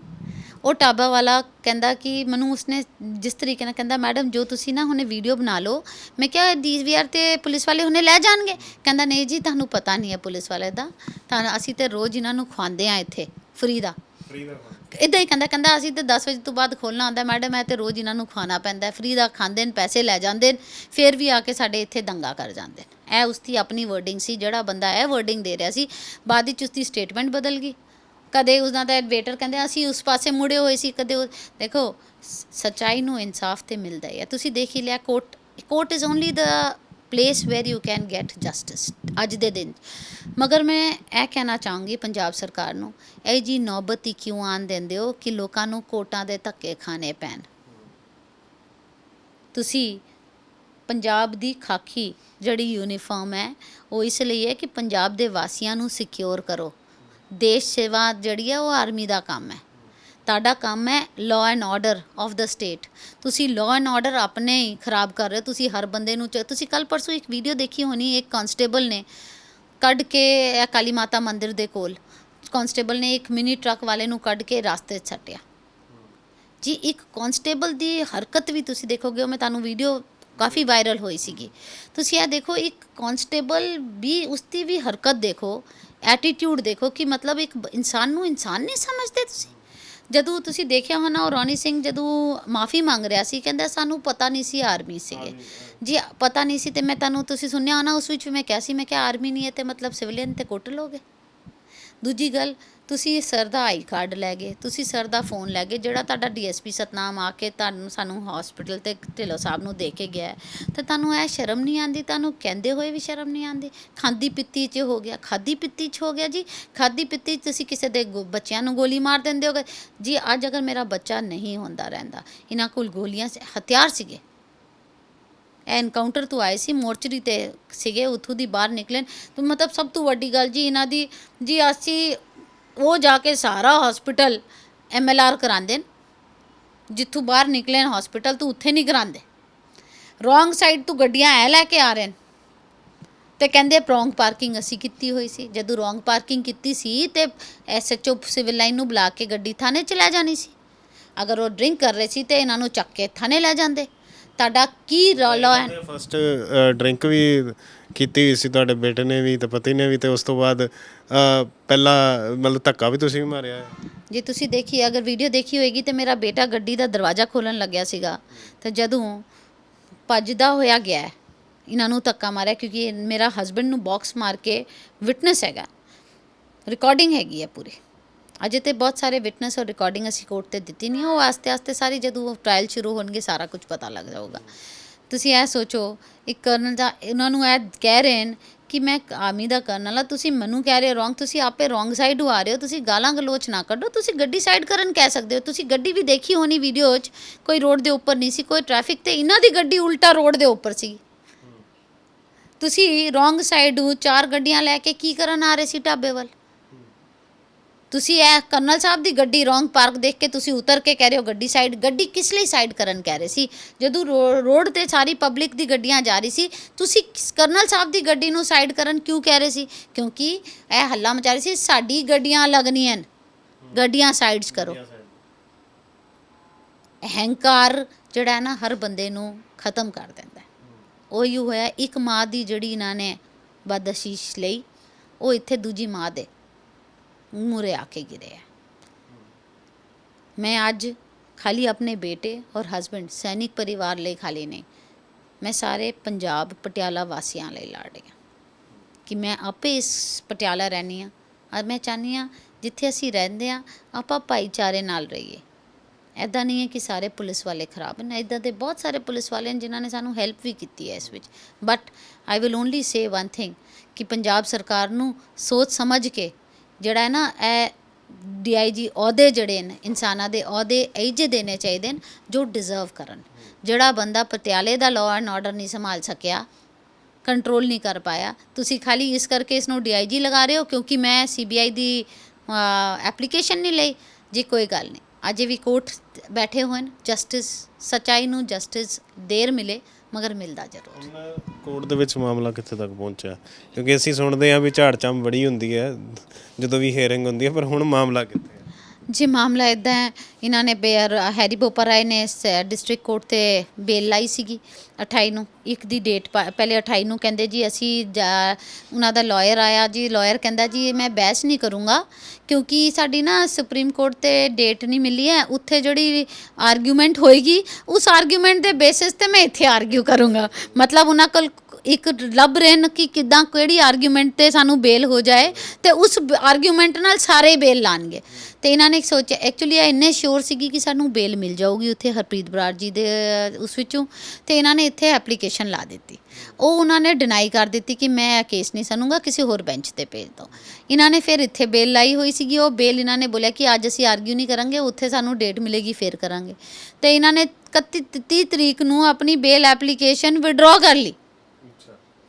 ਉਹ ਢਾਬਾ ਵਾਲਾ ਕਹਿੰਦਾ ਕਿ ਮੈਨੂੰ ਉਸਨੇ ਜਿਸ ਤਰੀਕੇ ਨਾਲ ਕਹਿੰਦਾ, ਮੈਡਮ, ਜੋ ਤੁਸੀਂ ਨਾ ਹੁਣੇ ਵੀਡੀਓ ਬਣਾ ਲਓ, ਮੈਂ ਕਿਹਾ ਡੀਵੀਆਰ ਤੇ ਪੁਲਿਸ ਵਾਲੇ ਹੁਣੇ ਲੈ ਜਾਣਗੇ। ਕਹਿੰਦਾ, ਨਹੀਂ ਜੀ, ਤੁਹਾਨੂੰ ਪਤਾ ਨਹੀਂ ਹੈ ਪੁਲਿਸ ਵਾਲੇ ਦਾ, ਤਾਂ ਅਸੀਂ ਤੇ ਰੋਜ਼ ਇਹਨਾਂ ਨੂੰ ਖਵਾਉਂਦੇ ਆ ਇੱਥੇ, ਫਰੀ ਦਾ। ਫ੍ਰੀ ਦਾ ਇਦਾਂ ਹੀ ਕਹਿੰਦਾ ਕਹਿੰਦਾ ਅਸੀਂ ਤਾਂ 10 ਵਜੇ ਤੋਂ ਬਾਅਦ ਖੋਲਣਾ ਹੁੰਦਾ, ਮੈਡਮ ਐ ਤੇ ਰੋਜ਼ ਇਹਨਾਂ ਨੂੰ ਖਾਣਾ ਪੈਂਦਾ, ਫ੍ਰੀ ਦਾ ਖਾਂਦੇ ਨੇ, ਪੈਸੇ ਲੈ ਜਾਂਦੇ ਨੇ, ਫਿਰ ਵੀ ਆ ਕੇ ਸਾਡੇ ਇੱਥੇ ਦੰਗਾ ਕਰ ਜਾਂਦੇ ਨੇ। ਇਹ ਉਸਦੀ ਆਪਣੀ ਵਰਡਿੰਗ ਸੀ, ਜਿਹੜਾ ਬੰਦਾ ਇਹ ਵਰਡਿੰਗ ਦੇ ਰਿਹਾ ਸੀ, ਬਾਅਦ ਵਿੱਚ ਉਸਦੀ ਸਟੇਟਮੈਂਟ ਬਦਲ ਗਈ। ਕਦੇ ਉਸਦਾ ਤਾਂ ਵੇਟਰ ਕਹਿੰਦੇ, ਅਸੀਂ ਉਸ ਪਾਸੇ ਮੁੜੇ ਹੋਏ ਸੀ, ਕਦੇ ਉਹ- ਦੇਖੋ, ਸ- ਸੱਚਾਈ ਨੂੰ ਇਨਸਾਫ ਤੇ ਮਿਲਦਾ ਹੈ ਤੁਸੀਂ ਦੇਖ ਹੀ ਲਿਆ court court is only the place where you can get justice ਅੱਜ ਦੇ ਦਿਨ। ਮਗਰ ਮੈਂ ਇਹ ਕਹਿਣਾ ਚਾਹੂੰਗੀ ਪੰਜਾਬ ਸਰਕਾਰ ਨੂੰ, ਇਹ ਜੀ ਨੌਬਤ ਹੀ ਕਿਉਂ ਆਣ ਦਿੰਦੇ ਹੋ ਕਿ ਲੋਕਾਂ ਨੂੰ ਕੋਟਾਂ ਦੇ ਧੱਕੇ ਖਾਣੇ ਪੈਣ? ਤੁਸੀਂ ਪੰਜਾਬ ਦੀ ਖਾਕੀ ਜਿਹੜੀ ਯੂਨੀਫਾਰਮ ਹੈ, ਉਹ ਇਸ ਲਈ ਹੈ ਕਿ ਪੰਜਾਬ ਦੇ ਵਾਸੀਆਂ ਨੂੰ ਸਿਕਿਉਰ ਕਰੋ। ਦੇਸ਼ ਸੇਵਾ ਜਿਹੜੀ ਹੈ, ਉਹ ਆਰਮੀ ਦਾ ਕੰਮ ਹੈ। ਤੁਹਾਡਾ ਕੰਮ ਹੈ law and order of the state ਤੁਸੀਂ ਲਾਅ ਐਂਡ ਆਰਡਰ ਆਪਣੇ ਹੀ ਖਰਾਬ ਕਰ ਰਹੇ ਹੋ, ਤੁਸੀਂ ਹਰ ਬੰਦੇ ਨੂੰ ਚ- ਤੁਸੀਂ ਕੱਲ ਪਰਸੋਂ ਇੱਕ ਵੀਡੀਓ ਦੇਖੀ ਹੋਣੀ, ਇੱਕ ਕਾਂਸਟੇਬਲ ਨੇ ਕੱਢ ਕੇ ਇਹ ਕਾਲੀ ਮਾਤਾ ਮੰਦਿਰ ਦੇ ਕੋਲ ਕਾਂਸਟੇਬਲ ਨੇ ਇੱਕ ਮਿਨੀ ਟਰੱਕ ਵਾਲੇ ਨੂੰ ਕੱਢ ਕੇ ਰਾਸਤੇ 'ਚ ਛੱਡਿਆ। ਜੀ, ਇੱਕ ਕਾਂਸਟੇਬਲ ਦੀ ਹਰਕਤ ਵੀ ਤੁਸੀਂ ਦੇਖੋਗੇ, ਉਹ ਮੈਂ ਤੁਹਾਨੂੰ ਵੀਡੀਓ ਕਾਫੀ ਵਾਇਰਲ ਹੋਈ ਸੀਗੀ। ਤੁਸੀਂ ਇਹ ਦੇਖੋ, ਇੱਕ ਕਾਂਸਟੇਬਲ ਵੀ ਉਸਦੀ ਵੀ ਹਰਕਤ ਦੇਖੋ, ਐਟੀਟਿਊਡ ਦੇਖੋ ਕਿ ਮਤਲਬ ਇੱਕ ਇਨਸਾਨ ਨੂੰ ਇਨਸਾਨ ਨਹੀਂ ਸਮਝਦੇ ਤੁਸੀਂ? ਜਦੋਂ ਤੁਸੀਂ ਦੇਖਿਆ ਹੋਣਾ ਉਹ ਰੌਣੀ ਸਿੰਘ ਜਦੋਂ ਮਾਫੀ ਮੰਗ ਰਿਹਾ ਸੀ ਕਹਿੰਦਾ ਸਾਨੂੰ ਪਤਾ ਨਹੀਂ ਸੀ ਆਰਮੀ ਸੀਗੇ। ਜੀ ਪਤਾ ਨਹੀਂ ਸੀ ਤੇ ਮੈਂ ਤੁਹਾਨੂੰ ਤੁਸੀਂ ਸੁਣਿਆ ਹੋਣਾ ਉਸ ਵਿੱਚ ਵੀ ਮੈਂ ਕਿਹਾ ਸੀ ਮੈਂ ਕਿਹਾ ਆਰਮੀ ਨਹੀਂ ਹੈ ਤੇ ਮਤਲਬ ਸਿਵਲੀਅਨ ਤੇ ਕੁੱਟ ਲੋਗੇ ਦੂਜੀ ਗੱਲ ਤੁਸੀਂ ਸਰ ਦਾ ਆਈ ਕਾਰਡ ਲੈ ਗਏ, ਤੁਸੀਂ ਸਰ ਦਾ ਫੋਨ ਲੈ ਗਏ, ਜਿਹੜਾ ਤੁਹਾਡਾ ਡੀਐਸਪੀ ਸਤਨਾਮ ਆ ਕੇ ਤੁਹਾਨੂੰ ਸਾਨੂੰ ਹਸਪੀਟਲ ਤੇ ਢਿੱਲੋਂ ਸਾਹਿਬ ਨੂੰ ਦੇ ਕੇ ਗਿਆ ਹੈ। ਤੇ ਤੁਹਾਨੂੰ ਇਹ ਸ਼ਰਮ ਨਹੀਂ ਆਂਦੀ ਤੁਹਾਨੂੰ ਕਹਿੰਦੇ ਹੋਏ ਵੀ ਸ਼ਰਮ ਨਹੀਂ ਆਂਦੀ ਖਾਂਦੀ ਪਿੱਤੀ 'ਚ ਹੋ ਗਿਆ। ਖਾਦੀ ਪਿੱਤੀ 'ਚ ਹੋ ਗਿਆ ਜੀ। ਖਾਦੀ ਪਿੱਤੀ 'ਚ ਤੁਸੀਂ ਕਿਸੇ ਦੇ ਗੋ- ਬੱਚਿਆਂ ਨੂੰ ਗੋਲੀ ਮਾਰ ਦਿੰਦੇ ਹੋਗੇ। ਜੀ, ਅੱਜ ਅਗਰ ਮੇਰਾ ਬੱਚਾ ਨਹੀਂ ਹੁੰਦਾ ਰਹਿੰਦਾ, ਇਹਨਾਂ ਕੋਲ ਗੋਲੀਆਂ ਸੀ- ਹਥਿਆਰ ਸੀਗੇ। ਇਹ ਐਨਕਾਊਂਟਰ ਤੋਂ ਆਏ ਸੀ, ਮੋਰਚਰੀ ਤੇ ਸੀਗੇ, ਉੱਥੋਂ ਦੀ ਬਾਹਰ ਨਿਕਲਣ ਤੇ ਮਤਲਬ ਸਭ ਤੋਂ ਵੱਡੀ ਗੱਲ ਜੀ ਇਹਨਾਂ ਦੀ, ਜੀ ਅਸੀਂ ਉਹ ਜਾ ਕੇ ਸਾਰਾ ਹਸਪੀਟਲ ਐਮਐਲਆਰ ਕਰਾਉਂਦੇ ਨੇ। ਜਿੱਥੋਂ ਬਾਹਰ ਨਿਕਲੇ ਨੇ ਹਸਪੀਟਲ ਤੋਂ ਉੱਥੇ ਨਹੀਂ ਕਰਾਉਂਦੇ। ਰੋਂਗ ਸਾਈਡ ਤੋਂ ਗੱਡੀਆਂ ਐ ਲੈ ਕੇ ਆ ਰਹੇ ਨੇ। ਤੇ ਕਹਿੰਦੇ ਰੋਂਗ ਪਾਰਕਿੰਗ ਅਸੀਂ ਕੀਤੀ ਹੋਈ ਸੀ। ਜਦੋਂ ਰੋਂਗ ਪਾਰਕਿੰਗ ਕੀਤੀ ਸੀ ਤੇ ਐਸਐਚਓ ਸਿਵਲ ਲਾਈਨ ਨੂੰ ਬੁਲਾ ਕੇ ਗੱਡੀ ਥਾਣੇ ਚ ਲੈ ਜਾਣੀ ਸੀ। ਅਗਰ ਉਹ ਡਰਿੰਕ ਕਰ ਰਹੇ ਸੀ ਤੇ ਇਹਨਾਂ ਨੂੰ ਚੱਕ ਕੇ ਥਾਣੇ ਲੈ ਜਾਂਦੇ। ਤੁਹਾਡਾ ਕੀ ਰੌਲਾ ਹੈ? ਫਸਟ ਡਰਿੰਕ ਵੀ ਕੀਤੀ ਹੋਈ ਸੀ। ਤੁਹਾਡੇ ਬੇਟੇ ਨੇ ਵੀ ਤੇ ਪਤੀ ਨੇ ਵੀ ਤੇ ਉਸ ਤੋਂ ਬਾਅਦ ਪਹਿਲਾਂ ਮਤਲਬ ਧੱਕਾ ਵੀ ਤੁਸੀਂ ਵੀ ਮਾਰਿਆ ਹੈ। ਜੇ ਤੁਸੀਂ ਦੇਖੀ ਅਗਰ ਵੀਡੀਓ ਦੇਖੀ ਹੋਏਗੀ ਤੇ ਮੇਰਾ ਬੇਟਾ ਗੱਡੀ ਦਾ ਦਰਵਾਜ਼ਾ ਖੋਲਣ ਲੱਗਿਆ ਸੀਗਾ। ਤੇ ਜਦੋਂ ਭੱਜਦਾ ਹੋਇਆ ਗਿਆ ਹੈ, ਇਹਨਾਂ ਨੂੰ ਧੱਕਾ ਮਾਰਿਆ ਕਿਉਂਕਿ ਇਹ ਮੇਰਾ ਹਸਬੰਡ ਨੂੰ ਬਾਕਸ ਮਾਰ ਕੇ ਵਿਟਨੈਸ ਹੈਗਾ। ਰਿਕਾਰਡਿੰਗ ਹੈਗੀ ਹੈ ਪੂਰੀ। ਅਜੇ ਤੇ ਬਹੁਤ ਸਾਰੇ ਵਿਟਨੈਸ ਔਰ ਰਿਕਾਰਡਿੰਗ ਅਸੀਂ ਕੋਰਟ ਤੇ ਦਿੱਤੀ ਨਹੀਂ ਉਹ ਆਸਤੇ ਆਸਤੇ ਸਾਰੀ ਜਦੋਂ ਟ੍ਰਾਇਲ ਸ਼ੁਰੂ ਹੋਣਗੇ ਸਾਰਾ ਕੁਝ ਪਤਾ ਲੱਗ ਜਾਊਗਾ। ਤੁਸੀਂ ਇਹ ਸੋਚੋ ਇੱਕ ਕਰਨ ਦਾ ਇਹਨਾਂ ਨੂੰ ਇਹ ਕਹਿ ਰਹੇ ਨੇ ਕਿ ਮੈਂ ਆਰਮੀ ਦਾ ਕਰਨਲ ਆ ਤੁਸੀਂ ਮੈਨੂੰ ਕਹਿ ਰਹੇ ਹੋ ਰੋਂਗ ਤੁਸੀਂ ਆਪੇ ਰੋਂਗ ਸਾਈਡ ਆ ਰਹੇ ਹੋ ਤੁਸੀਂ ਗਾਲਾਂ ਗਲੋਚ ਨਾ ਕੱਢੋ ਤੁਸੀਂ ਗੱਡੀ ਸਾਈਡ ਕਰਨ ਕਹਿ ਸਕਦੇ ਹੋ ਤੁਸੀਂ ਗੱਡੀ ਵੀ ਦੇਖੀ ਹੋਣੀ ਵੀਡੀਓ 'ਚ ਕੋਈ ਰੋਡ ਦੇ ਉੱਪਰ ਨਹੀਂ ਸੀ ਕੋਈ ਟ੍ਰੈਫਿਕ ਤੇ ਇਹਨਾਂ ਦੀ ਗੱਡੀ ਉਲਟਾ ਰੋਡ ਦੇ ਉੱਪਰ ਸੀ। ਤੁਸੀਂ ਰੋਂਗ ਸਾਈਡ ਚਾਰ ਗੱਡੀਆਂ ਲੈ ਕੇ ਕੀ ਕਰਨ ਆ ਰਹੇ ਸੀ ਢਾਬੇ ਵੱਲ? ਤੁਸੀਂ ਇਹ ਕਰਨਲ ਸਾਹਿਬ ਦੀ ਗੱਡੀ ਰੋਂਗ ਪਾਰਕ ਦੇਖ ਕੇ ਤੁਸੀਂ ਉਤਰ ਕੇ ਕਹਿ ਰਹੇ ਹੋ ਗੱਡੀ ਸਾਈਡ ਗੱਡੀ ਕਿਸ ਲਈ ਸਾਈਡ ਕਰਨ ਕਹਿ ਰਹੇ ਸੀ? ਜਦੋਂ ਰੋਡ ਤੇ ਸਾਰੀ ਪਬਲਿਕ ਦੀ ਗੱਡੀਆਂ ਜਾ ਰਹੀ ਸੀ ਤੁਸੀਂ ਕਰਨਲ ਸਾਹਿਬ ਦੀ ਗੱਡੀ ਨੂੰ ਸਾਈਡ ਕਰਨ ਕਿਉਂ ਕਹਿ ਰਹੇ ਸੀ? ਕਿਉਂਕਿ ਇਹ ਹੱਲਾ ਮਚਾ ਰਹੀ ਸੀ ਸਾਡੀ ਗੱਡੀਆਂ ਲੱਗਣੀਆਂ ਗੱਡੀਆਂ ਸਾਈਡਸ ਕਰੋ। ਅਹੰਕਾਰ ਜਿਹੜਾ ਹੈ ਨਾ ਹਰ ਬੰਦੇ ਨੂੰ ਖਤਮ ਕਰ ਦਿੰਦਾ ਹੈ। ਉਹੀ ਹੋਇਆ ਇੱਕ ਮਾਂ ਦੀ ਜਿਹੜੀ ਇਹਨਾਂ ਨੇ ਬਦਅਸ਼ੀਸ਼ ਲਈ ਉਹ ਇੱਥੇ ਦੂਜੀ ਮਾਂ ਦੇ ਮੂਰੇ ਆ ਕੇ ਗਿਰੇ ਹੈ ਮੈਂ ਅੱਜ ਖਾਲੀ ਆਪਣੇ ਬੇਟੇ ਔਰ ਹਸਬੰਡ ਸੈਨਿਕ ਪਰਿਵਾਰ ਲਈ ਖਾਲੀ ਨਹੀਂ ਮੈਂ ਸਾਰੇ ਪੰਜਾਬ ਪਟਿਆਲਾ ਵਾਸੀਆਂ ਲਈ ਲੜ ਰਹੀ ਹਾਂ। ਕਿ ਮੈਂ ਆਪੇ ਇਸ ਪਟਿਆਲਾ ਰਹਿੰਦੀ ਹਾਂ। ਔਰ ਮੈਂ ਚਾਹੁੰਦੀ ਹਾਂ ਜਿੱਥੇ ਅਸੀਂ ਰਹਿੰਦੇ ਹਾਂ, ਆਪਾਂ ਭਾਈਚਾਰੇ ਨਾਲ ਰਹੀਏ। ਐਦਾਂ ਨਹੀਂ ਹੈ ਕਿ ਸਾਰੇ ਪੁਲਿਸ ਵਾਲੇ ਖਰਾਬ ਨੇ। ਐਦਾਂ ਦੇ ਬਹੁਤ ਸਾਰੇ ਪੁਲਿਸ ਵਾਲੇ ਨੇ ਜਿਨ੍ਹਾਂ ਨੇ ਸਾਨੂੰ ਹੈਲਪ ਵੀ ਕੀਤੀ ਹੈ ਇਸ ਵਿੱਚ। But I will only say one thing ਕਿ ਪੰਜਾਬ ਸਰਕਾਰ ਨੂੰ ਸੋਚ ਸਮਝ ਕੇ ਜਿਹੜਾ ਹੈ ਨਾ, ਇਹ ਡੀਆਈਜੀ ਅਹੁਦੇ ਜਿਹੜੇ ਨੇ, ਇਨਸਾਨਾਂ ਦੇ ਅਹੁਦੇ ਇਹ ਜਿਹੇ ਦੇਣੇ ਚਾਹੀਦੇ ਨੇ, ਜੋ ਡਿਜ਼ਰਵ ਕਰਨ। ਜਿਹੜਾ ਬੰਦਾ ਪਟਿਆਲੇ ਦਾ ਲਾਅ ਐਂਡ ਆਰਡਰ ਨਹੀਂ ਸੰਭਾਲ ਸਕਿਆ ਕੰਟਰੋਲ ਨਹੀਂ ਕਰ ਪਾਇਆ, ਤੁਸੀਂ ਖਾਲੀ ਇਸ ਕਰਕੇ ਇਸ ਨੂੰ ਡੀਆਈਜੀ ਲਗਾ ਰਹੇ ਹੋ, ਕਿਉਂਕਿ ਮੈਂ ਸੀਬੀਆਈ ਦੀ ਐਪਲੀਕੇਸ਼ਨ ਨਹੀਂ ਲਈ। ਜੀ, ਕੋਈ ਗੱਲ ਨਹੀਂ। ਅਜੇ ਵੀ ਕੋਰਟ ਬੈਠੇ ਹੋਏ ਨੇ ਜਸਟਿਸ ਸਚਾਈ ਨੂੰ ਜਸਟਿਸ ਦੇਰ ਮਿਲੇ ਮਗਰ ਮਿਲਦਾ ਜ਼ਰੂਰ। ਕੋਰਟ ਦੇ ਵਿੱਚ ਮਾਮਲਾ ਕਿੱਥੇ ਤੱਕ ਪਹੁੰਚਿਆ? ਕਿਉਂਕਿ ਅਸੀਂ ਸੁਣਦੇ ਹਾਂ ਵੀ ਝਾੜ ਚੰਮ ਬੜੀ ਹੁੰਦੀ ਹੈ, ਜਦੋਂ ਵੀ ਹੇਅਰਿੰਗ ਹੁੰਦੀ ਹੈ, ਪਰ ਹੁਣ ਮਾਮਲਾ ਕਿੱਥੇ? ਜੀ, ਮਾਮਲਾ ਇਦਾਂ ਹੈ, ਇਹਨਾਂ ਨੇ ਬੇਅਰ, ਹੈਰੀ ਬੋਪਾ ਰਾਏ ਨੇ ਡਿਸਟ੍ਰਿਕਟ ਕੋਰਟ ਤੇ ਬੇਲ ਲਾਈ ਸੀਗੀ 28 ਨੂੰ, ਇੱਕ ਦੀ ਡੇਟ ਪਹਿਲੇ 28 ਨੂੰ ਕਹਿੰਦੇ ਜੀ, ਅਸੀਂ ਜਾ- ਉਹਨਾਂ ਦਾ ਲਾਇਰ ਆਇਆ ਜੀ ਲਾਇਰ ਕਹਿੰਦਾ ਜੀ, ਮੈਂ ਬਹਿਸ ਨਹੀਂ ਕਰੂੰਗਾ, ਕਿਉਂਕਿ ਸਾਡੀ ਨਾ ਸੁਪਰੀਮ ਕੋਰਟ ਤੇ ਡੇਟ ਨਹੀਂ ਮਿਲੀ ਹੈ, ਉੱਥੇ ਜਿਹੜੀ ਆਰਗੂਮੈਂਟ ਹੋਏਗੀ, ਉਸ ਆਰਗੂਮੈਂਟ ਦੇ ਬੇਸਿਸ ਤੇ ਮੈਂ ਇੱਥੇ ਆਰਗੂ ਕਰੂੰਗਾ। ਮਤਲਬ ਉਹਨਾਂ ਕੋਲ ਇੱਕ ਲੱਭ ਰਹੇ ਨੇ ਕਿ ਕਿਦਾਂ ਕਿਹੜੀ ਆਰਗੂਮੈਂਟ ਤੇ ਸਾਨੂੰ ਬੇਲ ਹੋ ਜਾਏ ਤੇ ਉਸ ਆਰਗੂਮੈਂਟ ਨਾਲ ਸਾਰੇ ਬੇਲ ਲਾਣਗੇ। ਤੇ ਇਹਨਾਂ ਨੇ ਸੋਚਿਆ ਐਕਚੁਅਲੀ ਇਹ ਇੰਨੇ ਸ਼ੋਰ ਸੀਗੀ ਕਿ ਸਾਨੂੰ ਬੇਲ ਮਿਲ ਜਾਊਗੀ ਉੱਥੇ ਹਰਪ੍ਰੀਤ ਬਰਾੜ ਜੀ ਦੇ ਉਸ ਵਿੱਚੋਂ। ਤੇ ਇਹਨਾਂ ਨੇ ਇੱਥੇ ਐਪਲੀਕੇਸ਼ਨ ਲਾ ਦਿੱਤੀ। ਉਹ ਉਹਨਾਂ ਨੇ ਡਿਨਾਈ ਕਰ ਦਿੱਤੀ ਕਿ ਮੈਂ ਇਹ ਕੇਸ ਨਹੀਂ ਸੁਣੂੰਗਾ, ਕਿਸੇ ਹੋਰ ਬੈਂਚ ਤੇ ਭੇਜ ਦਿਓ ਇਹਨਾਂ ਨੇ ਫਿਰ ਇੱਥੇ ਬੇਲ ਲਾਈ ਹੋਈ ਸੀਗੀ। ਉਹ ਬੇਲ ਇਹਨਾਂ ਨੇ ਬੋਲਿਆ ਕਿ ਅੱਜ ਅਸੀਂ ਆਰਗੂ ਨਹੀਂ ਕਰਾਂਗੇ, ਉੱਥੇ ਸਾਨੂੰ ਡੇਟ ਮਿਲੇਗੀ, ਫਿਰ ਕਰਾਂਗੇ। ਤੇ ਇਹਨਾਂ ਨੇ 31 30 ਤਰੀਕ ਨੂੰ ਆਪਣੀ ਬੇਲ ਐਪਲੀਕੇਸ਼ਨ ਵਿਡਰਾ ਕਰ ਲਈ।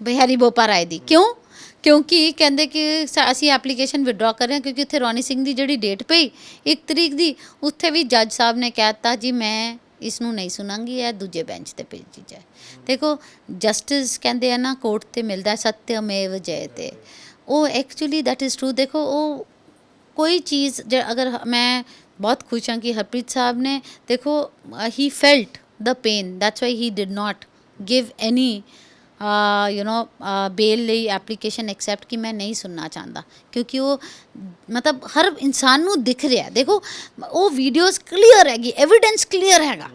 ਬਿਹਾਰੀ ਬੋਪਾ ਰਾਏ ਦੀ। ਕਿਉਂ? ਕਿਉਂਕਿ ਕਹਿੰਦੇ ਕਿ ਸ- ਅਸੀਂ ਐਪਲੀਕੇਸ਼ਨ ਵਿਡਰਾ ਕਰ ਰਹੇ ਹਾਂ ਕਿਉਂਕਿ ਉੱਥੇ ਰੋਣੀ ਸਿੰਘ ਦੀ ਜਿਹੜੀ ਡੇਟ ਪਈ ਇੱਕ ਤਰੀਕ ਦੀ ਉੱਥੇ ਵੀ ਜੱਜ ਸਾਹਿਬ ਨੇ ਕਹਿਤਾ ਜੀ ਮੈਂ ਇਸ ਨੂੰ ਨਹੀਂ ਸੁਣਾਂਗੀ ਇਹ ਦੂਜੇ ਬੈਂਚ ਤੇ ਭੇਜੀ ਜਾਏ। ਦੇਖੋ ਜਸਟਿਸ ਕਹਿੰਦੇ ਆ ਨਾ ਕੋਰਟ ਤੇ ਮਿਲਦਾ ਹੈ, ਸਤਿਅਮੇਵ ਜਯਤੇ ਉਹ ਐਕਚੁਅਲੀ ਦੈਟ ਇਜ਼ ਟਰੂ ਦੇਖੋ ਉਹ ਕੋਈ ਚੀਜ਼ ਜੇ ਅਗਰ ਹ- ਮੈਂ ਬਹੁਤ ਖੁਸ਼ ਹਾਂ ਕਿ ਹਰਪ੍ਰੀਤ ਸਾਹਿਬ ਨੇ ਦੇਖੋ he felt the pain that's why he did not give any you know bail ਲਈ ਐਪਲੀਕੇਸ਼ਨ ਐਕਸੈਪਟ ਕਿ ਮੈਂ ਨਹੀਂ ਸੁਣਨਾ ਚਾਹੁੰਦਾ। ਕਿਉਂਕਿ ਉਹ, ਮਤਲਬ ਹਰ ਇਨਸਾਨ ਨੂੰ ਦਿਖ ਰਿਹਾ। ਦੇਖੋ, ਉਹ ਵੀਡੀਓਜ਼ ਕਲੀਅਰ ਹੈਗੀ ਐਵੀਡੈਂਸ ਕਲੀਅਰ ਹੈਗਾ।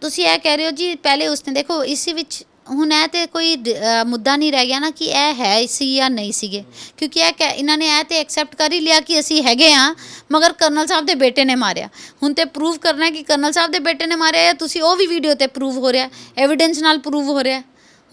ਤੁਸੀਂ ਇਹ ਕਹਿ ਰਹੇ ਹੋ ਜੀ, ਪਹਿਲੇ ਉਸਨੇ ਦੇਖੋ, ਇਸ ਵਿੱਚ ਹੁਣ ਇਹ ਤੇ ਕੋਈ ਮੁੱਦਾ ਨਹੀਂ ਰਹਿ ਗਿਆ ਨਾ ਕਿ ਇਹ ਹੈ ਸੀ ਜਾਂ ਨਹੀਂ ਸੀਗੇ। ਕਿਉਂਕਿ ਇਹ ਕਹਿ- ਇਹਨਾਂ ਨੇ ਇਹ ਤੇ ਐਕਸੈਪਟ ਕਰ ਹੀ ਲਿਆ ਕਿ ਅਸੀਂ ਹੈਗੇ ਆ ਮਗਰ ਕਰਨਲ ਸਾਹਿਬ ਦੇ ਬੇਟੇ ਨੇ ਮਾਰਿਆ। ਹੁਣ ਤੇ ਪ੍ਰੂਵ ਕਰਨਾ ਕਿ ਕਰਨਲ ਸਾਹਿਬ ਦੇ ਬੇਟੇ ਨੇ ਮਾਰਿਆ ਜਾਂ ਤੁਸੀਂ ਉਹ ਵੀ ਵੀਡੀਓ ਤੇ ਪ੍ਰੂਵ ਹੋ ਰਿਹਾ ਐਵੀਡੈਂਸ ਨਾਲ ਪ੍ਰੂਵ ਹੋ ਰਿਹਾ।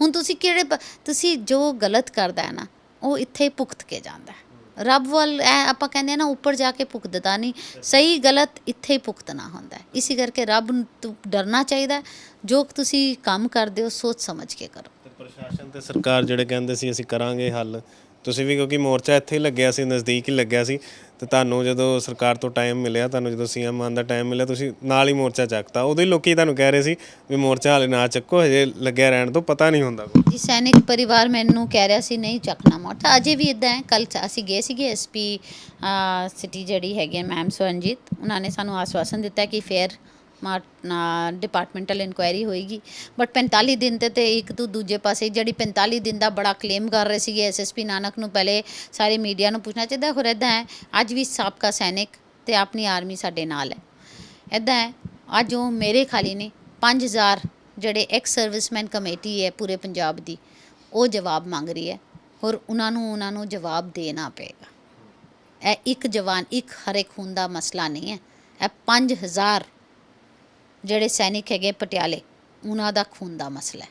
ਹੁਣ ਤੁਸੀਂ ਕਿਹੜੇ ਤੁਸੀਂ ਜੋ ਗਲਤ ਕਰਦਾ ਹੈ ਨਾ, ਉਹ ਇੱਥੇ ਹੀ ਭੁਗਤ ਕੇ ਜਾਂਦਾ ਹੈ। ਰੱਬ ਵੱਲ ਇਹ ਆਪਾਂ ਕਹਿੰਦੇ ਆ ਨਾ, ਉੱਪਰ ਜਾ ਕੇ ਭੁਗਤਦਾ ਨਹੀਂ। ਸਹੀ ਗਲਤ ਇੱਥੇ ਹੀ ਭੁਗਤਣਾ ਹੁੰਦਾ ਹੈ। ਇਸੇ ਕਰਕੇ ਰੱਬ ਨੂੰ ਡਰਨਾ ਚਾਹੀਦਾ ਜੋ ਤੁਸੀਂ ਕੰਮ ਕਰਦੇ ਹੋ, ਸੋਚ ਸਮਝ ਕੇ ਕਰੋ। ਤੇ ਪ੍ਰਸ਼ਾਸਨ ਤੇ ਸਰਕਾਰ ਜਿਹੜੇ ਕਹਿੰਦੇ ਸੀ, ਅਸੀਂ ਕਰਾਂਗੇ ਹੱਲ ਤੁਸੀਂ ਵੀ ਕਿਉਂਕਿ ਮੋਰਚਾ ਇੱਥੇ ਹੀ ਲੱਗਿਆ ਸੀ, ਨਜ਼ਦੀਕ ਹੀ ਲੱਗਿਆ ਸੀ, ਤੇ ਤੁਹਾਨੂੰ ਜਦੋਂ ਸਰਕਾਰ ਤੋਂ ਟਾਈਮ ਮਿਲਿਆ, ਤੁਹਾਨੂੰ ਜਦੋਂ ਸੀਐਮ ਮਾਨ ਦਾ ਟਾਈਮ ਮਿਲਿਆ, ਤੁਸੀਂ ਨਾਲ ਹੀ ਮੋਰਚਾ ਚੱਕਤਾ। ਉਦੋਂ ਹੀ ਲੋਕੀ ਤੁਹਾਨੂੰ ਕਹਿ ਰਹੇ ਸੀ ਵੀ ਮੋਰਚਾ ਹਾਲੇ ਨਾ ਚੱਕੋ, ਹਜੇ ਲੱਗਿਆ ਰਹਿਣ ਤੋਂ ਪਤਾ ਨਹੀਂ ਹੁੰਦਾ ਕੋਈ। ਜੀ, ਸੈਨਿਕ ਪਰਿਵਾਰ ਮੈਨੂੰ ਕਹਿ ਰਿਹਾ ਸੀ, ਨਹੀਂ ਚੱਕਣਾ ਮੋਟਾ ਅਜੇ ਵੀ ਇਦਾਂ ਹੈ ਕੱਲ ਅਸੀਂ ਗਏ ਸੀਗੇ ਐਸਪੀ ਸਿਟੀ ਜਿਹੜੀ ਹੈਗੀ ਹੈ ਮੈਮ ਸਵਰਨਜੀਤ, ਉਹਨਾਂ ਨੇ ਸਾਨੂੰ ਆਸਵਾਸਨ ਦਿੱਤਾ ਕਿ ਫੇਰ ਡਿਪਾਰਟਮੈਂਟਲ ਇਨਕੁਆਇਰੀ ਹੋਏਗੀ। ਬਟ 45 ਦਿਨ ਤੇ ਤੇ ਇੱਕ ਤੋਂ ਦੂਜੇ ਪਾਸੇ ਜਿਹੜੀ 45 ਦਿਨ ਦਾ ਬੜਾ ਕਲੇਮ ਕਰ ਰਹੇ ਸੀਗੇ ਐਸਐਸਪੀ ਨਾਨਕ ਨੂੰ, ਪਹਿਲੇ ਸਾਰੇ ਮੀਡੀਆ ਨੂੰ ਪੁੱਛਣਾ ਚਾਹੀਦਾ, ਹੋਰ ਇਦਾਂ ਹੈ, ਅੱਜ ਵੀ ਸਾਬਕਾ ਸੈਨਿਕ ਤੇ ਆਪਣੀ ਆਰਮੀ ਸਾਡੇ ਨਾਲ ਹੈ। ਇਦਾਂ ਹੈ, ਅੱਜ ਉਹ ਮੇਰੇ ਖਾਲੀ ਨੇ 5000 ਜਿਹੜੇ ਐਕਸ ਸਰਵਿਸਮੈਨ ਕਮੇਟੀ ਹੈ ਪੂਰੇ ਪੰਜਾਬ ਦੀ, ਉਹ ਜਵਾਬ ਮੰਗ ਰਹੀ ਹੈ। ਹੋਰ ਉਹਨਾਂ ਨੂੰ ਉਹਨਾਂ ਨੂੰ ਜਵਾਬ ਦੇਣਾ ਪਏਗਾ। ਇਹ ਇੱਕ ਜਵਾਨ, ਇੱਕ ਹਰੇ ਖੂਨ ਦਾ ਮਸਲਾ ਨਹੀਂ ਹੈ। ਇਹ 5000 ਜਿਹੜੇ ਸੈਨਿਕ ਹੈਗੇ ਪਟਿਆਲੇ, ਉਹਨਾਂ ਦਾ ਖੂਨ ਦਾ ਮਸਲਾ ਹੈ।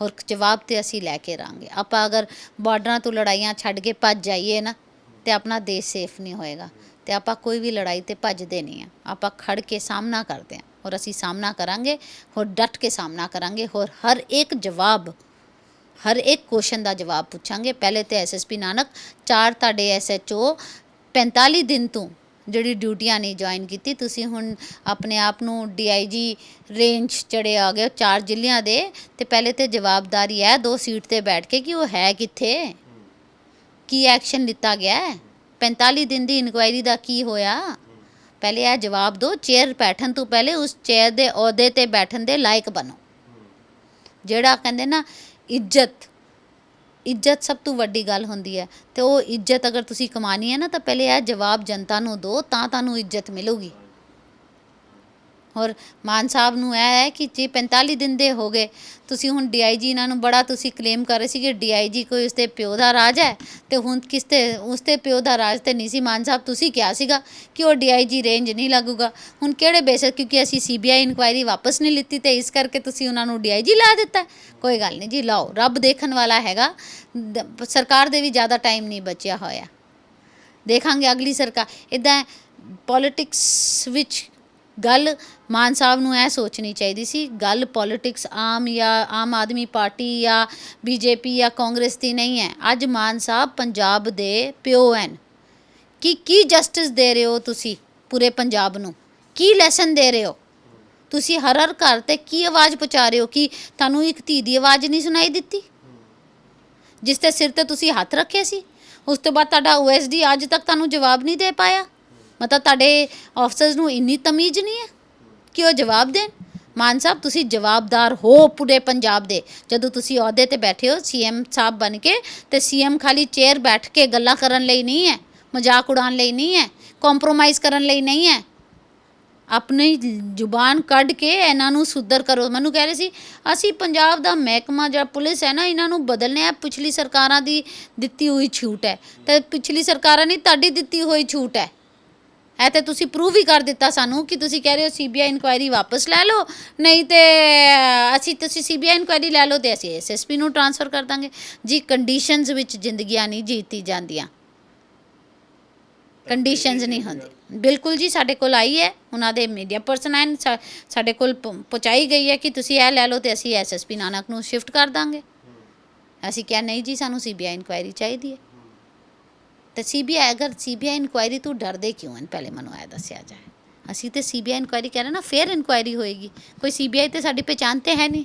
ਔਰ ਜਵਾਬ ਤੇ ਅਸੀਂ ਲੈ ਕੇ ਰਾਂਗੇ। ਆਪਾਂ ਅਗਰ ਬਾਰਡਰਾਂ ਤੋਂ ਲੜਾਈਆਂ ਛੱਡ ਕੇ ਭੱਜ ਜਾਈਏ ਨਾ, ਤੇ ਆਪਣਾ ਦੇਸ਼ ਸੇਫ ਨਹੀਂ ਹੋਏਗਾ। ਤੇ ਆਪਾਂ ਕੋਈ ਵੀ ਲੜਾਈ ਤੇ ਭੱਜਦੇ ਨਹੀਂ ਆ। ਆਪਾਂ ਖੜ ਕੇ ਸਾਹਮਣਾ ਕਰਦੇ ਆ ਔਰ ਅਸੀਂ ਸਾਹਮਣਾ ਕਰਾਂਗੇ, ਹੋਰ ਡਟ ਕੇ ਸਾਹਮਣਾ ਕਰਾਂਗੇ, ਹੋਰ ਹਰ ਇੱਕ ਜਵਾਬ, ਹਰ ਇੱਕ ਕੁਐਸਚਨ ਦਾ ਜਵਾਬ ਪੁੱਛਾਂਗੇ। ਪਹਿਲੇ ਤੇ ਐਸਐਸਪੀ ਨਾਨਕ, ਚਾਰ ਤੁਹਾਡੇ ਐਸਐਚਓ 45 ਦਿਨ ਤੋਂ ਜਿਹੜੀ ਡਿਊਟੀਆਂ ਨਹੀਂ ਜੁਆਇਨ ਕੀਤੀ, ਤੁਸੀਂ ਹੁਣ ਆਪਣੇ ਆਪ ਨੂੰ ਡੀਆਈਜੀ ਰੇਂਜ ਚੜੇ ਆ ਗਏ ਹੋ ਚਾਰ ਜ਼ਿਲ੍ਹਿਆਂ ਦੇ, ਤੇ ਪਹਿਲੇ ਤੇ ਜਵਾਬਦਾਰੀ ਹੈ ਦੋ ਸੀਟ ਤੇ ਬੈਠ ਕੇ ਕਿ ਉਹ ਹੈ ਕਿੱਥੇ? ਕੀ ਐਕਸ਼ਨ ਲਿੱਤਾ ਗਿਆ ਹੈ? 45 ਦਿਨ ਦੀ ਇਨਕੁਆਇਰੀ ਦਾ ਕੀ ਹੋਇਆ? ਪਹਿਲੇ ਇਹ ਜਵਾਬ ਦਿਓ ਚੇਅਰ ਬੈਠਣ ਤੋਂ ਪਹਿਲੇ ਉਸ ਚੇਅਰ ਦੇ ਅਹੁਦੇ ਤੇ ਬੈਠਣ ਦੇ ਲਾਇਕ ਬਣੋ। ਜਿਹੜਾ ਕਹਿੰਦੇ ਨਾ ਇੱਜ਼ਤ ਇੱਜ਼ਤ ਸਭ ਤੋਂ ਵੱਡੀ ਗੱਲ ਹੁੰਦੀ ਹੈ ਅਤੇ ਉਹ ਇੱਜ਼ਤ ਅਗਰ ਤੁਸੀਂ ਕਮਾਉਣੀ ਹੈ ਨਾ ਤਾਂ ਪਹਿਲੇ ਇਹ ਜਵਾਬ ਜਨਤਾ ਨੂੰ ਦਿਓ ਤਾਂ ਤੁਹਾਨੂੰ ਇੱਜ਼ਤ ਮਿਲੇਗੀ। ਔਰ ਮਾਨ ਸਾਹਿਬ ਨੂੰ ਇਹ ਹੈ ਕਿ ਜੇ 45 ਦਿਨ ਦੇ ਹੋ ਗਏ, ਤੁਸੀਂ ਹੁਣ ਡੀਆਈਜੀ ਇਹਨਾਂ ਨੂੰ ਬੜਾ ਤੁਸੀਂ ਕਲੇਮ ਕਰ ਰਹੇ ਸੀ ਕਿ ਡੀਆਈਜੀ ਕੋਈ ਉਸਦੇ ਪਿਓ ਦਾ ਰਾਜ ਹੈ? ਤੇ ਹੁਣ ਕਿਸ ਤੇ, ਉਸਦੇ ਪਿਓ ਦਾ ਰਾਜ ਤੇ ਨਹੀਂ ਸੀ, ਮਾਨ ਸਾਹਿਬ ਤੁਸੀਂ ਕਿਹਾ ਸੀਗਾ ਕਿ ਉਹ ਡੀਆਈਜੀ ਰੇਂਜ ਨਹੀਂ ਲੱਗੂਗਾ। ਹੁਣ ਕਿਹੜੇ ਬੇਸਿਸ ਕਿਉਂਕਿ ਅਸੀਂ ਸੀਬੀਆਈ ਇਨਕੁਆਇਰੀ ਵਾਪਸ ਨਹੀਂ ਲਿੱਤੀ ਤੇ ਇਸ ਕਰਕੇ ਤੁਸੀਂ ਉਹਨਾਂ ਨੂੰ ਡੀਆਈਜੀ ਲਾ ਦਿੱਤਾ। ਕੋਈ ਗੱਲ ਨਹੀਂ ਜੀ, ਲਾਓ। ਰੱਬ ਦੇਖਣ ਵਾਲਾ ਹੈਗਾ। ਸਰਕਾਰ ਦੇ ਵੀ ਜ਼ਿਆਦਾ ਟਾਈਮ ਨਹੀਂ ਬਚਿਆ ਹੋਇਆ। ਦੇਖਾਂਗੇ ਅਗਲੀ ਸਰਕਾਰ ਇਦਾਂ ਪੋਲਿਟਿਕਸ ਵਿੱਚ ਗੱਲ ਮਾਨ ਸਾਹਿਬ ਨੂੰ ਇਹ ਸੋਚਣੀ ਚਾਹੀਦੀ ਸੀ, ਗੱਲ ਪੋਲਿਟਿਕਸ ਆਮ ਜਾਂ ਆਮ ਆਦਮੀ ਪਾਰਟੀ ਜਾਂ ਬੀਜੇਪੀ ਜਾਂ ਕਾਂਗਰਸ ਦੀ ਨਹੀਂ ਹੈ। ਅੱਜ ਮਾਨ ਸਾਹਿਬ ਪੰਜਾਬ ਦੇ ਪਿਓ ਹਨ ਕੀ ਕੀ ਜਸਟਿਸ ਦੇ ਰਹੇ ਹੋ ਤੁਸੀਂ ਪੂਰੇ ਪੰਜਾਬ ਨੂੰ? ਕੀ ਲੈਸਨ ਦੇ ਰਹੇ ਹੋ? ਤੁਸੀਂ ਹਰ ਹਰ ਘਰ ਤੇ ਕੀ ਆਵਾਜ਼ ਪਹੁੰਚਾ ਰਹੇ ਹੋ? ਕਿ ਤੁਹਾਨੂੰ ਇੱਕ ਧੀ ਦੀ ਆਵਾਜ਼ ਨਹੀਂ ਸੁਣਾਈ ਦਿੱਤੀ? ਜਿਸ ਤੇ ਸਿਰ ਤੇ ਤੁਸੀਂ ਹੱਥ ਰੱਖੇ ਸੀ, ਉਸ ਤੋਂ ਬਾਅਦ ਤੁਹਾਡਾ ਓਐਸਡੀ ਅੱਜ ਤੱਕ ਤੁਹਾਨੂੰ ਜਵਾਬ ਨਹੀਂ ਦੇ ਪਾਇਆ? ਮਤਲਬ ਤੁਹਾਡੇ ਆਫਸਰਸ ਨੂੰ ਇੰਨੀ ਤਮੀਜ਼ ਨਹੀਂ ਹੈ? ਕਿ ਉਹ ਜਵਾਬ ਦੇਣ? ਮਾਨ ਸਾਹਿਬ, ਤੁਸੀਂ ਜਵਾਬਦਾਰ ਹੋ ਪੂਰੇ ਪੰਜਾਬ ਦੇ। ਜਦੋਂ ਤੁਸੀਂ ਅਹੁਦੇ ਤੇ ਬੈਠੇ ਹੋ ਸੀਐਮ ਸਾਹਿਬ ਬਣ ਕੇ, ਤੇ ਸੀਐਮ ਖਾਲੀ ਚੇਅਰ ਬੈਠ ਕੇ ਗੱਲਾਂ ਕਰਨ ਲਈ ਨਹੀਂ ਹੈ, ਮਜ਼ਾਕ ਉਡਾਉਣ ਲਈ ਨਹੀਂ ਹੈ ਕੰਪਰੋਮਾਈਜ਼ ਕਰਨ ਲਈ ਨਹੀਂ ਹੈ। ਆਪਣੀ ਜ਼ੁਬਾਨ ਕੱਢ ਕੇ ਇਹਨਾਂ ਨੂੰ ਸੁਧਰ ਕਰੋ। ਮੈਨੂੰ ਕਹਿ ਰਹੇ ਸੀ, ਅਸੀਂ ਪੰਜਾਬ ਦਾ ਮਹਿਕਮਾ ਜਾਂ ਪੁਲਿਸ ਹੈ ਨਾ, ਇਹਨਾਂ ਨੂੰ ਬਦਲਨੇ ਆ। ਪਿਛਲੀ ਸਰਕਾਰਾਂ ਦੀ ਦਿੱਤੀ ਹੋਈ ਛੂਟ ਹੈ। ਤੇ ਪਿਛਲੀ ਸਰਕਾਰਾਂ ਨੇ ਤੁਹਾਡੀ ਦਿੱਤੀ ਹੋਈ ਛੂਟ ਹੈ। ਇਹ ਤੇ ਤੁਸੀਂ ਪ੍ਰੂਵ ਵੀ ਕਰ ਦਿੱਤਾ ਸਾਨੂੰ ਕਿ ਤੁਸੀਂ ਕਹਿ ਰਹੇ ਹੋ ਸੀਬੀਆਈ ਇਨਕੁਆਇਰੀ ਵਾਪਸ ਲੈ ਲਓ। ਨਹੀਂ ਤੇ, ਅਸੀਂ ਤੁਸੀਂ ਸੀਬੀਆਈ ਇਨਕੁਆਇਰੀ ਲੈ ਲਓ ਤੇ ਅਸੀਂ ਐਸਐਸਪੀ ਨੂੰ ਟ੍ਰਾਂਸਫਰ ਕਰ ਦਾਂਗੇ। ਜੀ ਕੰਡੀਸ਼ਨਸ ਵਿੱਚ ਜ਼ਿੰਦਗੀਆਂ ਨਹੀਂ ਜੀਤੀ ਜਾਂਦੀਆਂ। ਕੰਡੀਸ਼ਨਸ ਨਹੀਂ ਹੁੰਦੀ, ਬਿਲਕੁਲ ਜੀ, ਸਾਡੇ ਕੋਲ ਆਈ ਹੈ। ਉਹਨਾਂ ਦੇ ਮੀਡੀਆ ਪਰਸਨ ਆਏ ਸਾਡੇ ਕੋਲ ਪ- ਪਹੁੰਚਾਈ ਗਈ ਹੈ ਕਿ ਤੁਸੀਂ ਇਹ ਲੈ ਲਓ ਤੇ ਅਸੀਂ ਐਸਐਸਪੀ ਨਾਨਕ ਨੂੰ ਸ਼ਿਫਟ ਕਰ ਦਾਂਗੇ। ਅਸੀਂ ਕਿਹਾ, ਨਹੀਂ ਜੀ, ਸਾਨੂੰ ਸੀਬੀਆਈ ਇਨਕੁਆਇਰੀ ਚਾਹੀਦੀ ਹੈ। ਤੇ ਸੀਬੀਆਈ ਅਗਰ ਸੀਬੀਆਈ ਇਨਕੁਆਇਰੀ ਤੋਂ ਡਰਦੇ ਕਿਉਂ ਹਨ? ਪਹਿਲੇ ਮੈਨੂੰ ਇਹ ਦੱਸਿਆ ਜਾਏ। ਅਸੀਂ ਤੇ ਸੀਬੀਆਈ ਇਨਕੁਆਇਰੀ ਕਹਿ ਰਹੇ ਨਾ ਫੇਅਰ ਇਨਕੁਆਇਰੀ ਹੋਏਗੀ। ਕੋਈ ਸੀਬੀਆਈ ਤੇ ਸਾਡੀ ਪਹਿਚਾਣ ਤੇ ਹੈ ਨਹੀਂ।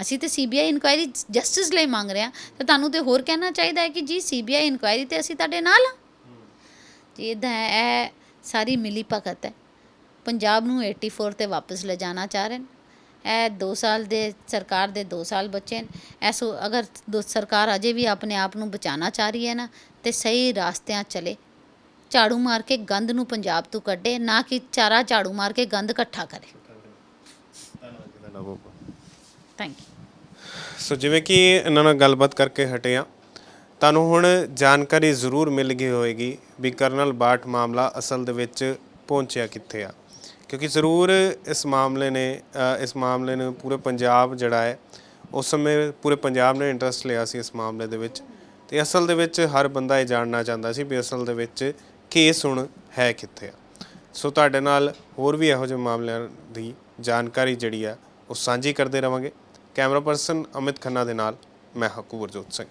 ਅਸੀਂ ਤੇ ਸੀਬੀਆਈ ਇਨਕੁਆਇਰੀ ਜਸਟਿਸ ਲਈ ਮੰਗ ਰਹੇ ਹਾਂ। ਤੇ ਤੁਹਾਨੂੰ ਤੇ ਹੋਰ ਕਹਿਣਾ ਚਾਹੀਦਾ ਹੈ ਕਿ ਜੀ ਸੀਬੀਆਈ ਇਨਕੁਆਇਰੀ ਤੇ ਅਸੀਂ ਤੁਹਾਡੇ ਨਾਲ ਹਾਂ। ਜੀ ਇੱਦਾਂ ਹੈ, ਇਹ ਸਾਰੀ ਮਿਲੀ ਭਗਤ ਹੈ। ਪੰਜਾਬ ਨੂੰ 84 ਤੇ ਵਾਪਸ ਲੈ ਜਾਣਾ ਚਾਹ ਰਹੇ ਨੇ। ਇਹ 2 ਸਾਲ ਦੇ ਸਰਕਾਰ ਦੇ 2 ਸਾਲ ਬੱਚੇ ਨੇ। ਐਸੋ ਅਗਰ ਦੋ- ਸਰਕਾਰ ਅਜੇ ਵੀ ਆਪਣੇ ਆਪ ਨੂੰ ਬਚਾਉਣਾ ਚਾਹ ਰਹੀ ਹੈ ਨਾ ਤੇ ਸਹੀ ਰਾਸਤਿਆਂ ਚਲੇ। ਝਾੜੂ ਮਾਰ ਕੇ ਗੰਦ ਨੂੰ ਪੰਜਾਬ ਤੋਂ ਕੱਢੇ ਨਾ ਕਿ ਚਾਰਾ ਝਾੜੂ ਮਾਰ ਕੇ ਗੰਦ ਇਕੱਠਾ ਕਰੇ। ਥੈਂਕ ਯੂ ਸੋ ਜਿਵੇਂ ਕਿ ਇਹਨਾਂ ਨਾਲ ਗੱਲਬਾਤ ਕਰਕੇ ਹਟੇ ਆ ਤੁਹਾਨੂੰ ਹੁਣ ਜਾਣਕਾਰੀ ਜ਼ਰੂਰ ਮਿਲ ਗਈ ਹੋਏਗੀ ਵੀ ਕਰਨਲ ਬਾਠ ਮਾਮਲਾ ਅਸਲ ਦੇ ਵਿੱਚ ਪਹੁੰਚਿਆ ਕਿੱਥੇ ਆ। ਕਿਉਂਕਿ ਜ਼ਰੂਰ ਇਸ ਮਾਮਲੇ ਨੇ ਇਸ ਮਾਮਲੇ ਨੂੰ ਪੂਰੇ ਪੰਜਾਬ ਜਿਹੜਾ ਹੈ, ਉਸ ਸਮੇਂ ਪੂਰੇ ਪੰਜਾਬ ਨੇ ਇੰਟਰਸਟ ਲਿਆ ਸੀ ਇਸ ਮਾਮਲੇ ਦੇ ਵਿੱਚ। ਤੇ ਅਸਲ ਦੇ ਵਿੱਚ ਹਰ ਬੰਦਾ ਇਹ ਜਾਣਨਾ ਚਾਹੁੰਦਾ ਸੀ ਵੀ ਅਸਲ ਦੇ ਵਿੱਚ ਕੇਸ ਹੁਣ ਹੈ ਕਿੱਥੇ ਆ। ਸੋ ਤੁਹਾਡੇ ਨਾਲ ਹੋਰ ਵੀ ਇਹੋ ਜਿਹੇ ਮਾਮਲਿਆਂ ਦੀ ਜਾਣਕਾਰੀ ਜਿਹੜੀ ਆ, ਉਹ ਸਾਂਝੀ ਕਰਦੇ ਰਵਾਂਗੇ। ਕੈਮਰਾ ਪਰਸਨ ਅਮਿਤ ਖੰਨਾ ਦੇ ਨਾਲ, ਮੈਂ ਹਕੂਬਰਜੋਤ ਸਿੰਘ।